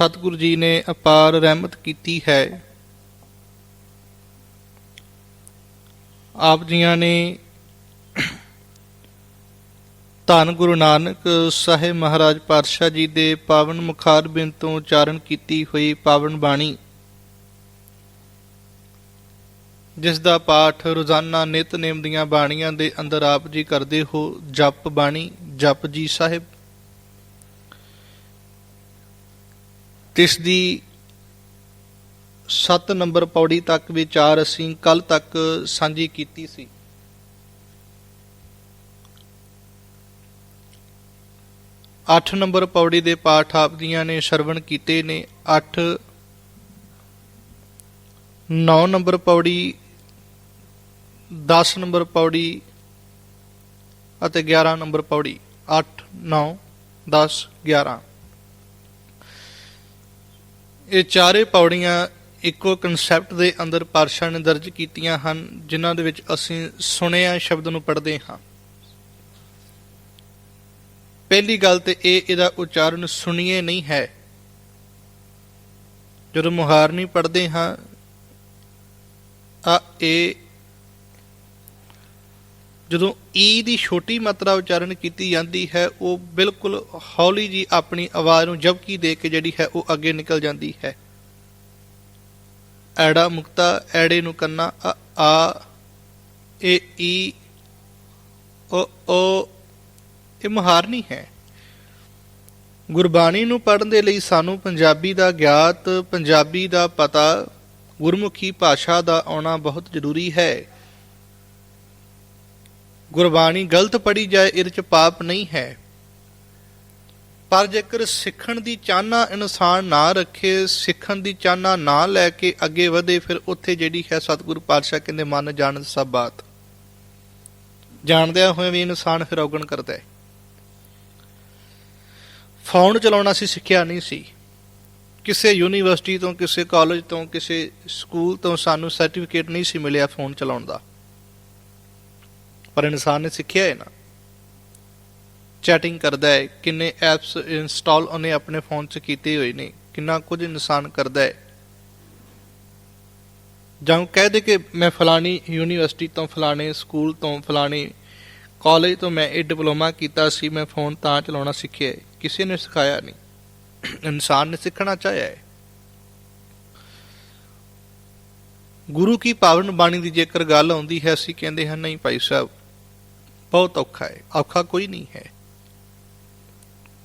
ਸਤਿਗੁਰੂ ਜੀ ਨੇ ਅਪਾਰ ਰਹਿਮਤ ਕੀਤੀ ਹੈ। ਆਪ ਜੀਆਂ ਨੇ ਧੰਨ ਗੁਰੂ ਨਾਨਕ ਸਾਹਿਬ ਮਹਾਰਾਜ ਪਾਤਸ਼ਾਹ ਜੀ ਦੇ ਪਾਵਨ ਮੁਖਾਰ ਬਿੰਦ ਤੋਂ ਉਚਾਰਨ ਕੀਤੀ ਹੋਈ ਪਾਵਨ ਬਾਣੀ, ਜਿਸ ਦਾ ਪਾਠ ਰੋਜ਼ਾਨਾ ਨਿਤਨੇਮ ਦੀਆਂ ਬਾਣੀਆਂ ਦੇ ਅੰਦਰ ਆਪ ਜੀ ਕਰਦੇ ਹੋ, ਜਪ ਬਾਣੀ, ਜਪ ਜੀ ਸਾਹਿਬ ਤਿਸ ਦੀ 7 ਨੰਬਰ ਪੌੜੀ ਤੱਕ ਵਿਚਾਰ ਅਸੀਂ ਕੱਲ ਤੱਕ ਸਾਂਝੀ ਕੀਤੀ ਸੀ? ਅੱਠ ਨੰਬਰ ਪੌੜੀ ਦੇ ਪਾਠ ਆਪ ਦੀਆਂ ਨੇ ਸ਼ਰਵਣ ਕੀਤੇ ਨੇ। 8 9 ਨੰਬਰ ਪੌੜੀ 10 ਨੰਬਰ ਪੌੜੀ ਅਤੇ 11 ਨੰਬਰ ਪੌੜੀ। 8 9 10 11 ਇਹ ਚਾਰੇ ਪੌੜੀਆਂ ਇੱਕੋ ਕਨਸੈਪਟ ਦੇ ਅੰਦਰ ਪਾਤਸ਼ਾਹ ਨੇ ਦਰਜ ਕੀਤੀਆਂ ਹਨ, ਜਿਨ੍ਹਾਂ ਦੇ ਵਿੱਚ ਅਸੀਂ ਸੁਣਿਆ ਸ਼ਬਦ ਨੂੰ ਪੜ੍ਹਦੇ ਹਾਂ। ਪਹਿਲੀ ਗੱਲ ਤੇ ਇਹ ਇਹਦਾ ਉਚਾਰਨ ਸੁਣੀਏ ਨਹੀਂ ਹੈ। ਜਦੋਂ ਮੁਹਾਰਨੀ ਪੜ੍ਹਦੇ ਹਾਂ ਆ ਇਹ ਜਦੋਂ ਈ ਦੀ ਛੋਟੀ ਮਾਤਰਾ ਉਚਾਰਨ ਕੀਤੀ ਜਾਂਦੀ ਹੈ, ਉਹ ਬਿਲਕੁਲ ਹੌਲੀ ਜੀ ਆਪਣੀ ਆਵਾਜ਼ ਨੂੰ ਜਬਕੀ ਦੇ ਕੇ ਜਿਹੜੀ ਹੈ, ਉਹ ਅੱਗੇ ਨਿਕਲ ਜਾਂਦੀ ਹੈ। ਐੜਾ ਮੁਕਤਾ, ਐੜੇ ਨੂੰ ਕੰਨਾ, ਅ, ਆ ਇਹ ਈ, ਓ ਓ, ਇਹ ਮੁਹਾਰਨੀ ਹੈ। ਗੁਰਬਾਣੀ ਨੂੰ ਪੜ੍ਹਨ ਦੇ ਲਈ ਸਾਨੂੰ ਪੰਜਾਬੀ ਦਾ ਗਿਆਤ, ਪੰਜਾਬੀ ਦਾ ਪਤਾ, ਗੁਰਮੁਖੀ ਭਾਸ਼ਾ ਦਾ ਆਉਣਾ ਬਹੁਤ ਜ਼ਰੂਰੀ ਹੈ। ਗੁਰਬਾਣੀ ਗਲਤ ਪੜ੍ਹੀ ਜਾਏ, ਇਹਦੇ ਚ ਪਾਪ ਨਹੀਂ ਹੈ। ਪਰ ਜੇਕਰ ਸਿੱਖਣ ਦੀ ਚਾਹਨਾ ਇਨਸਾਨ ਨਾ ਰੱਖੇ, ਸਿੱਖਣ ਦੀ ਚਾਹਨਾ ਨਾ ਲੈ ਕੇ ਅੱਗੇ ਵਧੇ, ਫਿਰ ਉੱਥੇ ਜਿਹੜੀ ਹੈ ਸਤਿਗੁਰੂ ਪਾਤਸ਼ਾਹ ਕਹਿੰਦੇ, ਮਨ ਜਾਣਨ ਸਭ ਬਾਤ। ਜਾਣਦਿਆਂ ਹੋਏ ਵੀ ਇਨਸਾਨ ਫਿਰ ਔਗਣ ਕਰਦਾ ਹੈ। ਫੋਨ ਚਲਾਉਣਾ ਸੀ, ਸਿੱਖਿਆ ਨਹੀਂ ਸੀ। ਕਿਸੇ ਯੂਨੀਵਰਸਿਟੀ ਤੋਂ, ਕਿਸੇ ਕਾਲਜ ਤੋਂ, ਕਿਸੇ ਸਕੂਲ ਤੋਂ ਸਾਨੂੰ ਸਰਟੀਫਿਕੇਟ ਨਹੀਂ ਸੀ ਮਿਲਿਆ ਫੋਨ ਚਲਾਉਣ ਦਾ। ਪਰ ਇਨਸਾਨ ਨੇ ਸਿੱਖਿਆ ਹੈ ਨਾ। ਚੈਟਿੰਗ ਕਰਦਾ ਹੈ, ਕਿੰਨੇ ਐਪਸ ਇੰਸਟਾਲ ਉਹਨੇ ਆਪਣੇ ਫੋਨ 'ਚ ਕੀਤੇ ਹੋਏ ਨੇ, ਕਿੰਨਾ ਕੁਝ ਇਨਸਾਨ ਕਰਦਾ ਹੈ। ਜਾਂ ਕਹਿ ਦੇ ਕਿ ਮੈਂ ਫਲਾਣੀ ਯੂਨੀਵਰਸਿਟੀ ਤੋਂ, ਫਲਾਣੇ ਸਕੂਲ ਤੋਂ, ਫਲਾਣੇ ਕਾਲਜ ਤੋਂ ਮੈਂ ਇਹ ਡਿਪਲੋਮਾ ਕੀਤਾ ਸੀ, ਮੈਂ ਫੋਨ ਤਾਂ ਚਲਾਉਣਾ ਸਿੱਖਿਆ ਹੈ, ਕਿਸੇ ਨੇ ਸਿਖਾਇਆ ਨਹੀਂ। ਇਨਸਾਨ ਨੇ ਸਿੱਖਣਾ ਚਾਹਿਆ ਹੈ। ਗੁਰੂ ਕੀ ਪਾਵਨ ਬਾਣੀ ਦੀ ਜੇਕਰ ਗੱਲ ਆਉਂਦੀ ਹੈ, ਅਸੀਂ ਕਹਿੰਦੇ ਹਾਂ, ਨਹੀਂ ਭਾਈ ਸਾਹਿਬ ਬਹੁਤ ਔਖਾ ਹੈ, ਔਖਾ ਕੋਈ ਨਹੀਂ ਹੈ।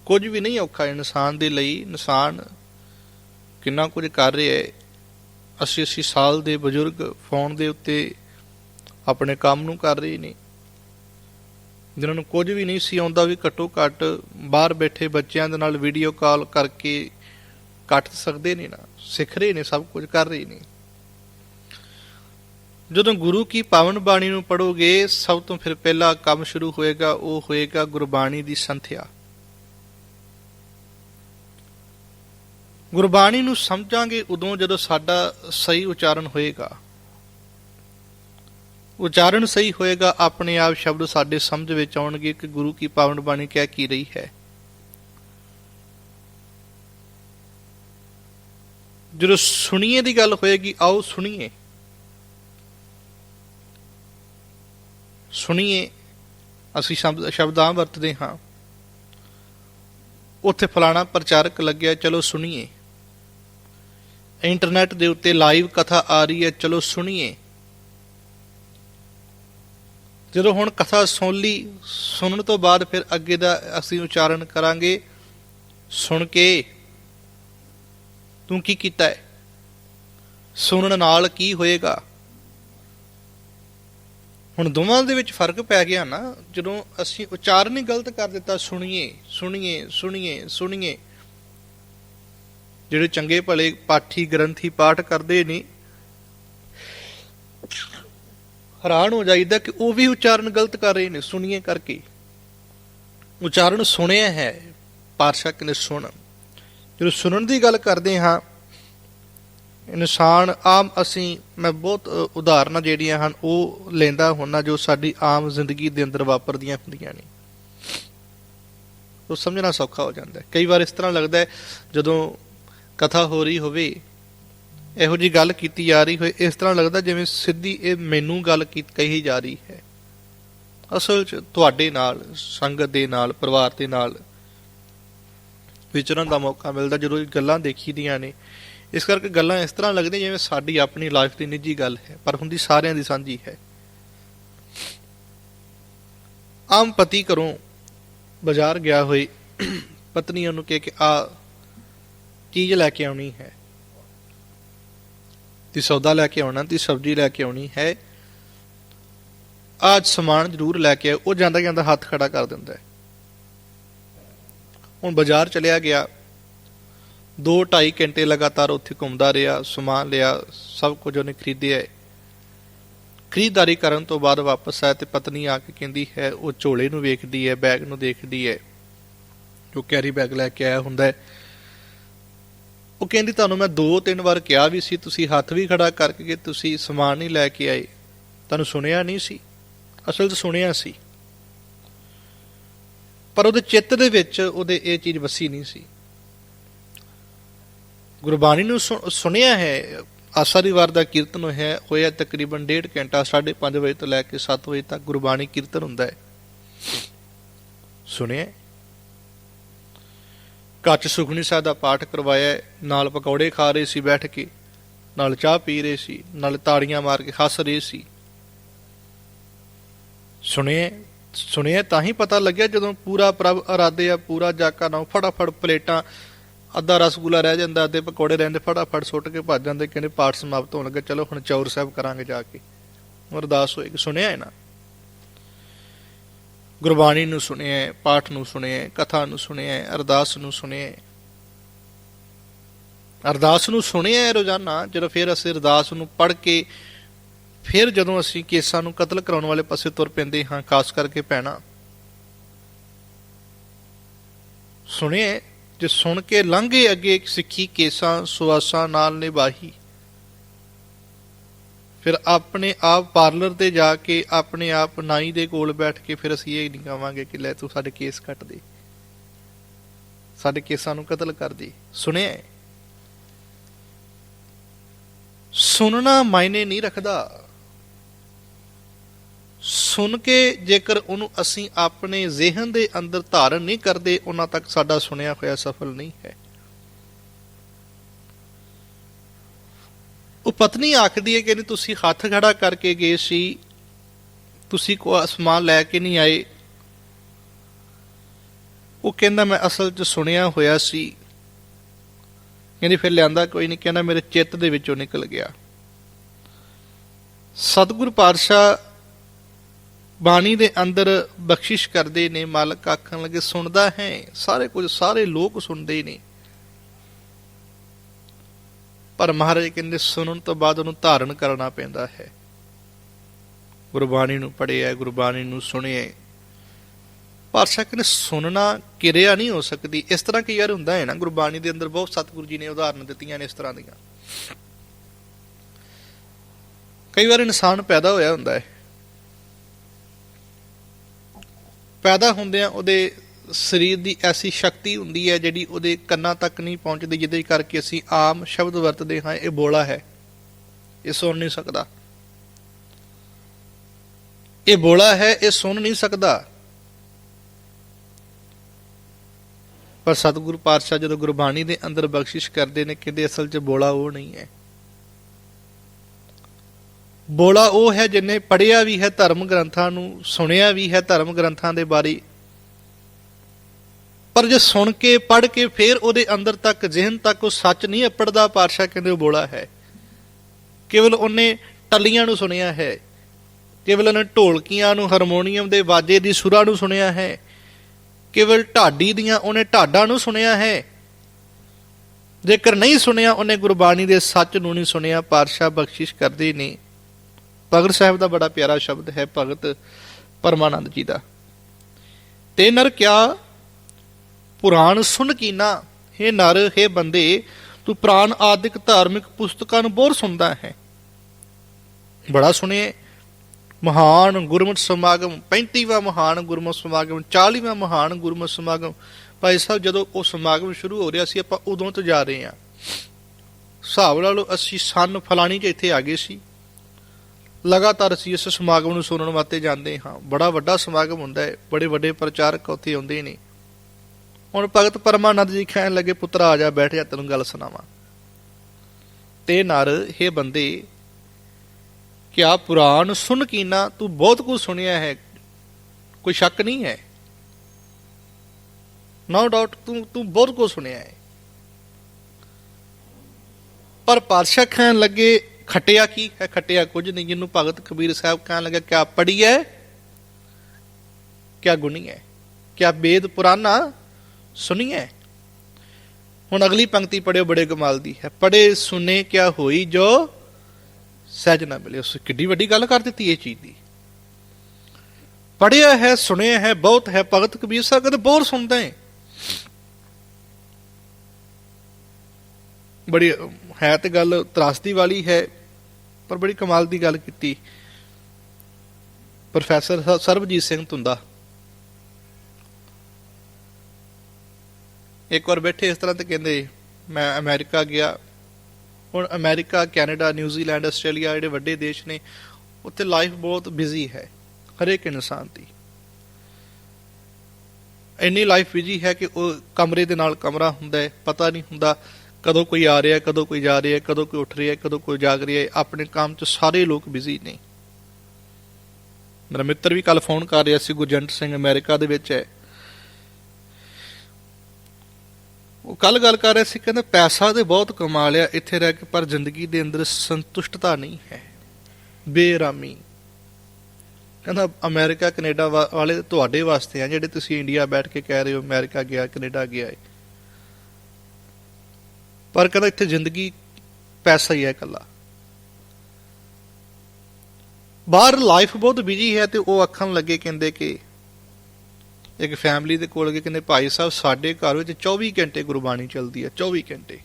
ਕੁਝ ਵੀ ਨਹੀਂ ਔਖਾ, ਇਨਸਾਨ ਦੇ ਲਈ ਇਨਸਾਨ ਕਿੰਨਾ ਕੁਝ ਕਰ ਰਿਹਾ ਹੈ। 80 80 ਸਾਲ ਦੇ ਬਜ਼ੁਰਗ ਫੋਨ ਦੇ ਉੱਤੇ ਆਪਣੇ ਕੰਮ ਨੂੰ ਕਰ ਰਹੇ ਨੇ। ਜਿਨ੍ਹਾਂ ਨੂੰ ਕੁਝ ਵੀ ਨਹੀਂ ਸੀ ਆਉਂਦਾ, ਵੀ ਘੱਟੋ ਘੱਟ ਬਾਹਰ ਬੈਠੇ ਬੱਚਿਆਂ ਦੇ ਨਾਲ ਵੀਡੀਓ ਕਾਲ ਕਰਕੇ ਕੱਟ ਸਕਦੇ ਨੇ ਨਾ। ਸਿੱਖ ਰਹੇ ਨੇ, ਸਭ ਕੁਝ ਕਰ ਰਹੇ ਨੇ। ਜਦੋਂ ਗੁਰੂ ਕੀ ਪਾਵਨ ਬਾਣੀ ਨੂੰ ਪੜੋਗੇ ਸਭ ਤੋਂ ਫਿਰ ਪਹਿਲਾ ਕੰਮ ਸ਼ੁਰੂ ਹੋਏਗਾ, ਉਹ ਹੋਏਗਾ ਗੁਰਬਾਣੀ ਦੀ ਸੰਥਿਆ। ਗੁਰਬਾਣੀ ਨੂੰ ਸਮਝਾਂਗੇ ਉਦੋਂ ਜਦੋਂ ਸਾਡਾ ਸਹੀ ਉਚਾਰਨ ਹੋਏਗਾ। ਉਚਾਰਨ ਸਹੀ ਹੋਏਗਾ, ਆਪਣੇ ਆਪ ਸ਼ਬਦ ਸਾਡੇ ਸਮਝ ਵਿੱਚ ਆਉਣਗੇ ਕਿ ਗੁਰੂ ਕੀ ਪਾਵਨ ਬਾਣੀ ਕਹਿ ਕੀ ਰਹੀ ਹੈ। ਜਦੋਂ ਸੁਣੀਏ ਦੀ ਗੱਲ ਹੋਏਗੀ, ਆਓ ਸੁਣੀਏ। ਸੁਣੀਏ, ਅਸੀਂ ਸ਼ਬਦ, ਸ਼ਬਦਾਂ ਵਰਤਦੇ ਹਾਂ। ਉੱਥੇ ਫਲਾਣਾ ਪ੍ਰਚਾਰਕ ਲੱਗਿਆ, ਚਲੋ ਸੁਣੀਏ। ਇੰਟਰਨੈਟ ਦੇ ਉੱਤੇ ਲਾਈਵ ਕਥਾ ਆ ਰਹੀ ਹੈ, ਚਲੋ ਸੁਣੀਏ। ਜਦੋਂ ਹੁਣ ਕਥਾ ਸੁਣ ਲਈ, ਸੁਣਨ ਤੋਂ ਬਾਅਦ ਫਿਰ ਅੱਗੇ ਦਾ ਅਸੀਂ ਉਚਾਰਨ ਕਰਾਂਗੇ, ਸੁਣ ਕੇ ਤੂੰ ਕੀ ਕੀਤਾ ਹੈ? ਸੁਣਨ ਨਾਲ ਕੀ ਹੋਏਗਾ? ਹੁਣ ਦੋਵਾਂ ਦੇ ਵਿੱਚ ਫ਼ਰਕ ਪੈ ਗਿਆ ਨਾ, ਜਦੋਂ ਅਸੀਂ ਉਚਾਰਨ ਹੀ ਗਲਤ ਕਰ ਦਿੱਤਾ, ਸੁਣੀਏ ਸੁਣੀਏ ਸੁਣੀਏ ਸੁਣੀਏ। ਜਿਹੜੇ ਚੰਗੇ ਭਲੇ ਪਾਠੀ, ਗ੍ਰੰਥੀ ਪਾਠ ਕਰਦੇ ਨੇ, ਹੈਰਾਨ ਹੋ ਜਾਈਦਾ ਕਿ ਉਹ ਵੀ ਉਚਾਰਨ ਗਲਤ ਕਰ ਰਹੇ ਨੇ, ਸੁਣੀਏ ਕਰਕੇ। ਉਚਾਰਨ ਸੁਣਿਆ ਹੈ ਪਾਰਸ਼ਕ ਨੇ ਸੁਣ। ਜਦੋਂ ਸੁਣਨ ਦੀ ਗੱਲ ਕਰਦੇ ਹਾਂ ਇਨਸਾਨ ਆਮ ਅਸੀਂ, ਮੈਂ ਬਹੁਤ ਉਦਾਹਰਨਾਂ ਜਿਹੜੀਆਂ ਹਨ, ਉਹ ਲੈਂਦਾ ਹੁੰਨਾ ਜੋ ਸਾਡੀ ਆਮ ਜ਼ਿੰਦਗੀ ਦੇ ਅੰਦਰ ਵਾਪਰਦੀਆਂ ਹੁੰਦੀਆਂ ਨੇ। ਉਹ ਸਮਝਣਾ ਸੌਖਾ ਹੋ ਜਾਂਦਾ ਹੈ। ਕਈ ਵਾਰ ਇਸ ਤਰ੍ਹਾਂ ਲੱਗਦਾ ਹੈ, ਜਦੋਂ ਕਥਾ ਹੋ ਰਹੀ ਹੋਵੇ, ਇਹੋ ਜੀ ਗੱਲ ਕੀਤੀ ਜਾ ਰਹੀ ਹੋਏ ਇਸ ਤਰ੍ਹਾਂ ਲੱਗਦਾ ਜਿਵੇਂ ਸਿੱਧੀ ਇਹ ਮੈਨੂੰ ਗੱਲ ਕੀ, ਕਹੀ ਜਾ ਰਹੀ ਹੈ। ਅਸਲ 'ਚ ਤੁਹਾਡੇ ਨਾਲ, ਸੰਗਤ ਦੇ ਨਾਲ, ਪਰਿਵਾਰ ਦੇ ਨਾਲ ਵਿਚਰਨ ਦਾ ਮੌਕਾ ਮਿਲਦਾ, ਜਦੋਂ ਇਹ ਗੱਲਾਂ ਦੇਖੀਦੀਆਂ ਨੇ ਇਸ ਕਰਕੇ ਗੱਲਾਂ ਇਸ ਤਰ੍ਹਾਂ ਲੱਗਦੀਆਂ ਜਿਵੇਂ ਸਾਡੀ ਆਪਣੀ ਲਾਈਫ ਦੀ ਨਿੱਜੀ ਗੱਲ ਹੈ, ਪਰ ਹੁੰਦੀ ਸਾਰਿਆਂ ਦੀ ਸਾਂਝੀ ਹੈ। ਆਮ ਪਤੀ ਘਰੋਂ ਬਾਜ਼ਾਰ ਗਿਆ ਹੋਈ ਪਤਨੀ ਉਹਨੂੰ ਕਹੇ ਕਿ, ਆ, ਚੀਜ਼ ਲੈ ਕੇ ਆਉਣੀ ਹੈ। ਤੀ ਸੌਦਾ ਲੈ ਕੇ ਆਉਣਾ, ਤੀ ਸਬਜ਼ੀ ਲੈ ਕੇ ਆਉਣੀ ਹੈ। ਅੱਜ ਸਮਾਨ ਜ਼ਰੂਰ ਲੈ ਕੇ ਆਓ ਉਹ ਜਾਂਦਾ ਜਾਂਦਾ ਹੱਥ ਖੜਾ ਕਰ ਦਿੰਦਾ ਹੈ। ਹੁਣ ਬਾਜ਼ਾਰ ਚਲਿਆ ਗਿਆ। 2.5 ਘੰਟੇ ਲਗਾਤਾਰ ਉੱਥੇ ਘੁੰਮਦਾ ਰਿਹਾ, ਸਮਾਨ ਲਿਆ, ਸਭ ਕੁਝ ਉਹਨੇ ਖਰੀਦਿਆ ਹੈ। ਖਰੀਦਦਾਰੀ ਕਰਨ ਤੋਂ ਬਾਅਦ ਵਾਪਸ ਆਇਆ ਤੇ ਪਤਨੀ ਆ ਕੇ ਕਹਿੰਦੀ ਹੈ, ਉਹ ਝੋਲੇ ਨੂੰ ਵੇਖਦੀ ਹੈ, ਬੈਗ ਨੂੰ ਦੇਖਦੀ ਹੈ। ਜੋ ਕੈਰੀ ਬੈਗ ਲੈ ਕੇ ਆਇਆ ਹੁੰਦਾ ਹੈ। ਉਹ ਕਹਿੰਦੀ, ਤੁਹਾਨੂੰ ਮੈਂ ਦੋ ਤਿੰਨ ਵਾਰ ਕਿਹਾ ਵੀ ਸੀ, ਤੁਸੀਂ ਹੱਥ ਵੀ ਖੜਾ ਕਰਕੇ ਕਿ ਤੁਸੀਂ ਸਮਾਨ ਨਹੀਂ ਲੈ ਕੇ ਆਏ। ਤੁਹਾਨੂੰ ਸੁਣਿਆ ਨਹੀਂ ਸੀ। ਅਸਲ 'ਚ ਸੁਣਿਆ ਸੀ। ਪਰ ਉਹਦੇ ਚਿੱਤ ਦੇ ਵਿੱਚ ਉਹਦੇ ਇਹ ਚੀਜ਼ ਵਸੀ ਨਹੀਂ ਸੀ। ਗੁਰਬਾਣੀ ਨੂੰ ਸੁਣ- ਸੁਣਿਆ ਹੈ ਆਸਾਰੀਵਾਰ ਦਾ ਕੀਰਤਨ ਹੋਇਆ ਹੋਇਆ ਤਕਰੀਬਨ 1.5 ਘੰਟਾ 5:30 ਵਜੇ ਤੋਂ ਲੈ ਕੇ 7 ਵਜੇ ਤੱਕ ਗੁਰਬਾਣੀ ਕੀਰਤਨ ਹੁੰਦਾ ਹੈ। ਸੁਣਿਆ ਕੱਚ ਸੁਖਣੀ ਸਾਹਿਬ ਦਾ ਪਾਠ ਕਰਵਾਇਆ ਹੈ, ਨਾਲ ਪਕੌੜੇ ਖਾ ਰਹੇ ਸੀ ਬੈਠ ਕੇ ਨਾਲ ਚਾਹ ਪੀ ਰਹੇ ਸੀ ਨਾਲ ਤਾੜੀਆਂ ਮਾਰ ਕੇ ਹੱਸ ਰਹੇ ਸੀ। ਸੁਣਿਆ ਸੁਣਿਆ ਤਾਂ ਹੀ ਪਤਾ ਲੱਗਿਆ ਜਦੋਂ ਪੂਰਾ ਪ੍ਰਭ ਅਰਾਦੇ ਆ ਪੂਰਾ ਜਾਕਾ ਨਾ ਫਟਾਫਟ ਪਲੇਟਾਂ ਅੱਧਾ ਰਸਗੁੱਲਾ ਰਹਿ ਜਾਂਦਾ ਅੱਧੇ ਪਕੌੜੇ ਰਹਿੰਦੇ ਫਟਾਫਟ ਸੁੱਟ ਕੇ ਭੱਜ ਜਾਂਦੇ, ਕਹਿੰਦੇ ਪਾਠ ਸਮਾਪਤ ਹੋਣ ਲੱਗਾ, ਚਲੋ ਹੁਣ ਚੌਰ ਸਾਹਿਬ ਕਰਾਂਗੇ ਜਾ ਕੇ। ਅਰਦਾਸ ਹੋਏਗੀ ਸੁਣਿਆ ਹੈ ਨਾ ਗੁਰਬਾਣੀ ਨੂੰ ਸੁਣਿਆ, ਪਾਠ ਨੂੰ ਸੁਣਿਆ, ਕਥਾ ਨੂੰ ਸੁਣਿਆ, ਅਰਦਾਸ ਨੂੰ ਸੁਣਿਆ। ਅਰਦਾਸ ਨੂੰ ਸੁਣਿਆ ਹੈ ਰੋਜ਼ਾਨਾ, ਜਦੋਂ ਫਿਰ ਅਸੀਂ ਅਰਦਾਸ ਨੂੰ ਪੜ੍ਹ ਕੇ ਫਿਰ ਜਦੋਂ ਅਸੀਂ ਕੇਸਾਂ ਨੂੰ ਕਤਲ ਕਰਾਉਣ ਵਾਲੇ ਪਾਸੇ ਤੁਰ ਪੈਂਦੇ ਹਾਂ, ਖਾਸ ਕਰਕੇ ਪੈਣਾ ਸੁਣਿਆ ਹੈ, ਜੇ ਸੁਣ ਕੇ ਲੰਘੇ ਅੱਗੇ ਸਿੱਖੀ ਕੇਸਾਂ ਸੁਆਸਾਂ ਨਾਲ ਨਿਭਾਹੀ। ਫਿਰ ਆਪਣੇ ਆਪ ਪਾਰਲਰ ਤੇ ਜਾ ਕੇ ਆਪਣੇ ਆਪ ਨਾਈ ਦੇ ਕੋਲ ਬੈਠ ਕੇ ਫਿਰ ਅਸੀਂ ਇਹ ਨਹੀਂ ਕਵਾਂਗੇ ਕਿ ਲੈ ਤੂੰ ਸਾਡੇ ਕੇਸ ਕੱਟ ਦੇ। ਸਾਡੇ ਕੇਸਾਂ ਨੂੰ ਕਤਲ ਕਰ ਦੇ। ਸੁਣਿਆ ਸੁਣਨਾ ਮਾਇਨੇ ਨਹੀਂ ਰੱਖਦਾ। ਸੁਣ ਕੇ ਜੇਕਰ ਉਹਨੂੰ ਅਸੀਂ ਆਪਣੇ ਜ਼ਿਹਨ ਦੇ ਅੰਦਰ ਧਾਰਨ ਨਹੀਂ ਕਰਦੇ, ਉਹਨਾਂ ਤੱਕ ਸਾਡਾ ਸੁਣਿਆ ਹੋਇਆ ਸਫਲ ਨਹੀਂ ਹੈ। ਉਹ ਪਤਨੀ ਆਖਦੀ ਹੈ ਕਿ ਨਹੀਂ, ਤੁਸੀਂ ਹੱਥ ਖੜਾ ਕਰਕੇ ਗਏ ਸੀ, ਤੁਸੀਂ ਕੋ ਸਮਾਨ ਲੈ ਕੇ ਨਹੀਂ ਆਏ। ਉਹ ਕਹਿੰਦਾ, ਮੈਂ ਅਸਲ 'ਚ ਸੁਣਿਆ ਹੋਇਆ ਸੀ। ਕਹਿੰਦੀ, ਫਿਰ ਲਿਆਂਦਾ ਕੋਈ ਨਹੀਂ, ਕਹਿੰਦਾ, ਮੇਰੇ ਚਿੱਤ ਦੇ ਵਿੱਚੋਂ ਨਿਕਲ ਗਿਆ। ਸਤਿਗੁਰ ਪਾਤਸ਼ਾਹ ਬਾਣੀ ਦੇ ਅੰਦਰ ਬਖਸ਼ਿਸ਼ ਕਰਦੇ ਨੇ, ਮਾਲਕ ਆਖਣ ਲੱਗੇ, ਸੁਣਦਾ ਹੈ। ਸਾਰੇ ਕੁਝ, ਸਾਰੇ ਲੋਕ ਸੁਣਦੇ ਨੇ। ਪਰ ਮਹਾਰਾਜ ਕਹਿੰਦੇ, ਸੁਣਨ ਤੋਂ ਬਾਅਦ ਉਹਨੂੰ ਧਾਰਨ ਕਰਨਾ ਪੈਂਦਾ ਹੈ। ਗੁਰਬਾਣੀ ਨੂੰ ਪੜ੍ਹਿਆ, ਗੁਰਬਾਣੀ ਨੂੰ ਸੁਣਿਆ। ਪਾਤਸ਼ਾਹ ਕਹਿੰਦੇ, ਸੁਣਨਾ ਕਿਰਿਆ ਨਹੀਂ ਹੋ ਸਕਦੀ। ਇਸ ਤਰ੍ਹਾਂ ਕਈ ਵਾਰ ਹੁੰਦਾ ਹੈ ਨਾ, ਗੁਰਬਾਣੀ ਦੇ ਅੰਦਰ ਬਹੁਤ ਸਤਿਗੁਰੂ ਜੀ ਨੇ ਉਦਾਹਰਨ ਦਿੱਤੀਆਂ ਨੇ ਇਸ ਤਰ੍ਹਾਂ ਦੀਆਂ। ਕਈ ਵਾਰ ਇਨਸਾਨ ਪੈਦਾ ਹੋਇਆ ਹੁੰਦਾ ਹੈ। ਪੈਦਾ ਹੁੰਦਿਆਂ ਉਹਦੇ ਸਰੀਰ ਦੀ ਐਸੀ ਸ਼ਕਤੀ ਹੁੰਦੀ ਹੈ ਜਿਹੜੀ ਉਹਦੇ ਕੰਨਾਂ ਤੱਕ ਨਹੀਂ ਪਹੁੰਚਦੀ, ਜਿਹਦੇ ਕਰਕੇ ਅਸੀਂ ਆਮ ਸ਼ਬਦ ਵਰਤਦੇ ਹਾਂ, ਇਹ ਬੋਲਾ ਹੈ। ਇਹ ਸੁਣ ਨਹੀਂ ਸਕਦਾ। ਇਹ ਬੋਲਾ ਹੈ, ਇਹ ਸੁਣ ਨਹੀਂ ਸਕਦਾ। ਪਰ ਸਤਿਗੁਰੂ ਪਾਤਸ਼ਾਹ ਜਦੋਂ ਗੁਰਬਾਣੀ ਦੇ ਅੰਦਰ ਬਖਸ਼ਿਸ਼ ਕਰਦੇ ਨੇ, ਕਹਿੰਦੇ ਅਸਲ 'ਚ ਬੋਲਾ ਉਹ ਨਹੀਂ ਹੈ। ਬੋਲਾ ਉਹ ਹੈ ਜਿਨੇ ਪੜਿਆ ਵੀ ਹੈ ਧਰਮ ਗ੍ਰੰਥਾਂ ਨੂੰ, ਸੁਣਿਆ ਵੀ ਹੈ ਧਰਮ ਗ੍ਰੰਥਾਂ ਦੇ ਬਾਰੇ। ਪਰ ਜੇ ਸੁਣ ਕੇ ਪੜ ਕੇ ਫਿਰ ਉਹਦੇ ਅੰਦਰ ਤੱਕ, ਜ਼ਿਹਨ ਤੱਕ ਉਹ ਸੱਚ ਨਹੀਂ ਅਪੜਦਾ, ਪਾਤਸ਼ਾਹ ਕਹਿੰਦੇ ਉਹ ਬੋਲਾ ਹੈ। ਕੇਵਲ ਉਹਨੇ ਟੱਲੀਆਂ ਨੂੰ ਸੁਣਿਆ ਹੈ। ਕੇਵਲ ਉਹਨੇ ਢੋਲਕੀਆਂ ਨੂੰ, ਹਾਰਮੋਨੀਅਮ ਦੇ ਵਾਜੇ ਦੀ ਸੁਰਾਂ ਨੂੰ ਸੁਣਿਆ ਹੈ। ਕੇਵਲ ਢਾਡੀ ਦੀਆਂ ਉਹਨੇ ਢਾਡਾਂ ਨੂੰ ਸੁਣਿਆ ਹੈ। ਜੇਕਰ ਨਹੀਂ ਸੁਣਿਆ, ਉਹਨੇ ਗੁਰਬਾਣੀ ਦੇ ਸੱਚ ਨੂੰ ਨਹੀਂ ਸੁਣਿਆ, ਪਾਤਸ਼ਾਹ ਬਖਸ਼ਿਸ਼ ਕਰਦੇ ਨੇ। ਭਗਤ ਸਾਹਿਬ ਦਾ ਬੜਾ ਪਿਆਰਾ ਸ਼ਬਦ ਹੈ, ਭਗਤ ਪਰਮਾਨੰਦ ਜੀ ਦਾ। ਤੇ ਨਰ ਕਿਆ? ਪੁਰਾਣ ਸੁਣ ਕੀਨਾ हे ਨਰ हे ਬੰਦੇ, ਤੂੰ ਪ੍ਰਾਨ ਆਦਿਕ ਧਾਰਮਿਕ ਪੁਸਤਕਾਂ ਨੂੰ ਬਹੁਤ ਸੁਣਦਾ ਹੈ। ਬੜਾ ਸੁਣੇ ਮਹਾਨ ਗੁਰਮਤਿ ਸਮਾਗਮ 35ਵਾਂ ਮਹਾਨ ਗੁਰਮਤਿ ਸਮਾਗਮ 40ਵਾਂ ਮਹਾਨ ਗੁਰਮਤਿ ਸਮਾਗਮ। ਭਾਈ ਸਾਹਿਬ, ਜਦੋਂ ਉਹ ਸਮਾਗਮ ਸ਼ੁਰੂ ਹੋ ਰਿਹਾ ਸੀ, ਆਪਾਂ ਉਦੋਂ ਤੋਂ ਜਾ ਰਹੇ ਹਾਂ। ਹਿਸਾਬ ਲਾ ਲਓ, ਅਸੀਂ ਸੰਨ ਫਲਾਣੀ 'ਚ ਇੱਥੇ ਆ ਗਏ ਸੀ। ਲਗਾਤਾਰ ਅਸੀਂ ਇਸ ਸਮਾਗਮ ਨੂੰ ਸੁਣਨ ਵਾਸਤੇ ਜਾਂਦੇ ਹਾਂ। ਬੜਾ ਵੱਡਾ ਸਮਾਗਮ ਹੁੰਦਾ ਹੈ। ਬੜੇ ਵੱਡੇ ਪ੍ਰਚਾਰਕ ਉੱਥੇ ਆਉਂਦੇ ਨੇ। ਹੁਣ ਭਗਤ ਪਰਮਾਨੰਦ ਜੀ ਕਹਿਣ ਲੱਗੇ, ਪੁੱਤਰਾ, ਆ ਜਾ, ਬੈਠ ਜਾ, ਤੈਨੂੰ ਗੱਲ ਸੁਣਾਵਾਂ। ਤੇ ਨਰ ਇਹ ਬੰਦੇ, ਕਿਆ ਪੁਰਾਣ ਸੁਣ ਕੀਨਾ? ਤੂੰ ਬਹੁਤ ਕੁਝ ਸੁਣਿਆ ਹੈ। ਕੋਈ ਸ਼ੱਕ ਨਹੀਂ ਹੈ? ਨੋ ਡਾਊਟ ਤੂੰ ਤੂੰ ਬਹੁਤ ਕੁਝ ਸੁਣਿਆ ਹੈ। ਪਰ ਪਾਤਸ਼ਾਹ ਕਹਿਣ ਲੱਗੇ ਖਟਿਆ ਕੀ ਹੈ? ਖਟਿਆ ਕੁਝ ਨਹੀਂ। ਜਿਹਨੂੰ ਭਗਤ ਕਬੀਰ ਸਾਹਿਬ ਕਹਿਣ ਲੱਗਾ, ਕਿਆ ਪੜੀ ਹੈ ਕਿਆ ਗੁਣੀ ਹੈ ਕਿਆ ਵੇਦ ਪੁਰਾਨਾ ਸੁਣੀਏ ਹੁਣ ਅਗਲੀ ਪੰਕਤੀ ਪੜਿਓ ਬੜੇ ਕਮਾਲ ਦੀ ਹੈ। ਪੜੇ ਸੁਨੇ ਕਿਆ ਹੋਈ ਜੋ ਸਹਿਜ ਨਾ ਮਿਲੇ। ਉਸ ਕਿੱਡੀ ਵੱਡੀ ਗੱਲ ਕਰ ਦਿੱਤੀ ਇਹ ਚੀਜ਼ ਦੀ। ਪੜਿਆ ਹੈ, ਸੁਣਿਆ ਹੈ, ਬਹੁਤ ਹੈ। ਭਗਤ ਕਬੀਰ ਸਾਹਿਬ ਕਹਿੰਦੇ ਬਹੁਤ ਸੁਣਦੇ। ਹੈ ਬੜੀ ਹੈ ਤੇ ਗੱਲ ਤਰਾਸਦੀ ਵਾਲੀ ਹੈ, ਪਰ ਬੜੀ ਕਮਾਲ ਦੀ ਗੱਲ ਕੀਤੀ। ਪ੍ਰੋਫੈਸਰ ਸਰਬਜੀਤ ਸਿੰਘ ਤੁੰਦਾ ਇੱਕ ਵਾਰ ਬੈਠੇ ਇਸ ਤਰ੍ਹਾਂ ਤੇ ਕਹਿੰਦੇ, ਮੈਂ ਅਮਰੀਕਾ ਗਿਆ। ਹੁਣ ਅਮਰੀਕਾ, ਕੈਨੇਡਾ ਨਿਊਜ਼ੀਲੈਂਡ ਆਸਟ੍ਰੇਲੀਆ ਜਿਹੜੇ ਵੱਡੇ ਦੇਸ਼ ਨੇ, ਉੱਥੇ ਲਾਈਫ ਬਹੁਤ ਬਿਜ਼ੀ ਹੈ, ਹਰੇਕ ਇਨਸਾਨ ਦੀ। ਇੰਨੀ ਲਾਈਫ ਬਿਜ਼ੀ ਹੈ ਕਿ ਉਹ ਕਮਰੇ ਦੇ ਨਾਲ ਕਮਰਾ ਹੁੰਦਾ ਹੈ, ਪਤਾ ਨਹੀਂ ਹੁੰਦਾ ਕਦੋਂ ਕੋਈ ਆ ਰਿਹਾ, ਕਦੋਂ ਕੋਈ ਜਾ ਰਿਹਾ, ਕਦੋਂ ਕੋਈ ਉੱਠ ਰਿਹਾ, ਕਦੋਂ ਕੋਈ ਜਾਗ ਰਿਹਾ ਆਪਣੇ ਕੰਮ 'ਚ ਸਾਰੇ ਲੋਕ ਬਿਜ਼ੀ ਨੇ। ਮੇਰਾ ਮਿੱਤਰ ਵੀ ਕੱਲ ਫੋਨ ਕਰ ਰਿਹਾ ਸੀ, ਗੁਰਜੰਟ ਸਿੰਘ ਅਮਰੀਕਾ ਦੇ ਵਿੱਚ ਹੈ। ਉਹ ਕੱਲ ਗੱਲ ਕਰ ਰਿਹਾ ਸੀ, ਕਹਿੰਦਾ ਪੈਸਾ ਤੇ ਬਹੁਤ ਕਮਾ ਲਿਆ ਇੱਥੇ ਰਹਿ ਕੇ, ਪਰ ਜ਼ਿੰਦਗੀ ਦੇ ਅੰਦਰ ਸੰਤੁਸ਼ਟਤਾ ਨਹੀਂ ਹੈ। ਬੇਰਾਮੀ। ਕਹਿੰਦਾ ਅਮਰੀਕਾ, ਕੈਨੇਡਾ ਵਾ- ਵਾਲੇ ਤੁਹਾਡੇ ਵਾਸਤੇ ਆ, ਜਿਹੜੇ ਤੁਸੀਂ ਇੰਡੀਆ ਬੈਠ ਕੇ ਕਹਿ ਰਹੇ ਹੋ, ਅਮਰੀਕਾ ਗਿਆ, ਕੈਨੇਡਾ ਗਿਆ ਹੈ ਪਰ ਕਹਿੰਦਾ ਇੱਥੇ ਜ਼ਿੰਦਗੀ ਪੈਸਾ ਹੀ ਹੈ ਇਕੱਲਾ। ਬਾਹਰ ਲਾਈਫ ਬਹੁਤ ਬਿਜ਼ੀ ਹੈ ਤੇ ਉਹ ਆਖਣ ਲੱਗੇ ਕਹਿੰਦੇ ਕਿ ਇੱਕ ਫੈਮਿਲੀ ਦੇ ਕੋਲ ਗਏ, ਕਹਿੰਦੇ ਭਾਈ ਸਾਹਿਬ, ਸਾਡੇ ਘਰ ਵਿੱਚ 24 ਘੰਟੇ ਗੁਰਬਾਣੀ ਚੱਲਦੀ ਹੈ 24 ਘੰਟੇ।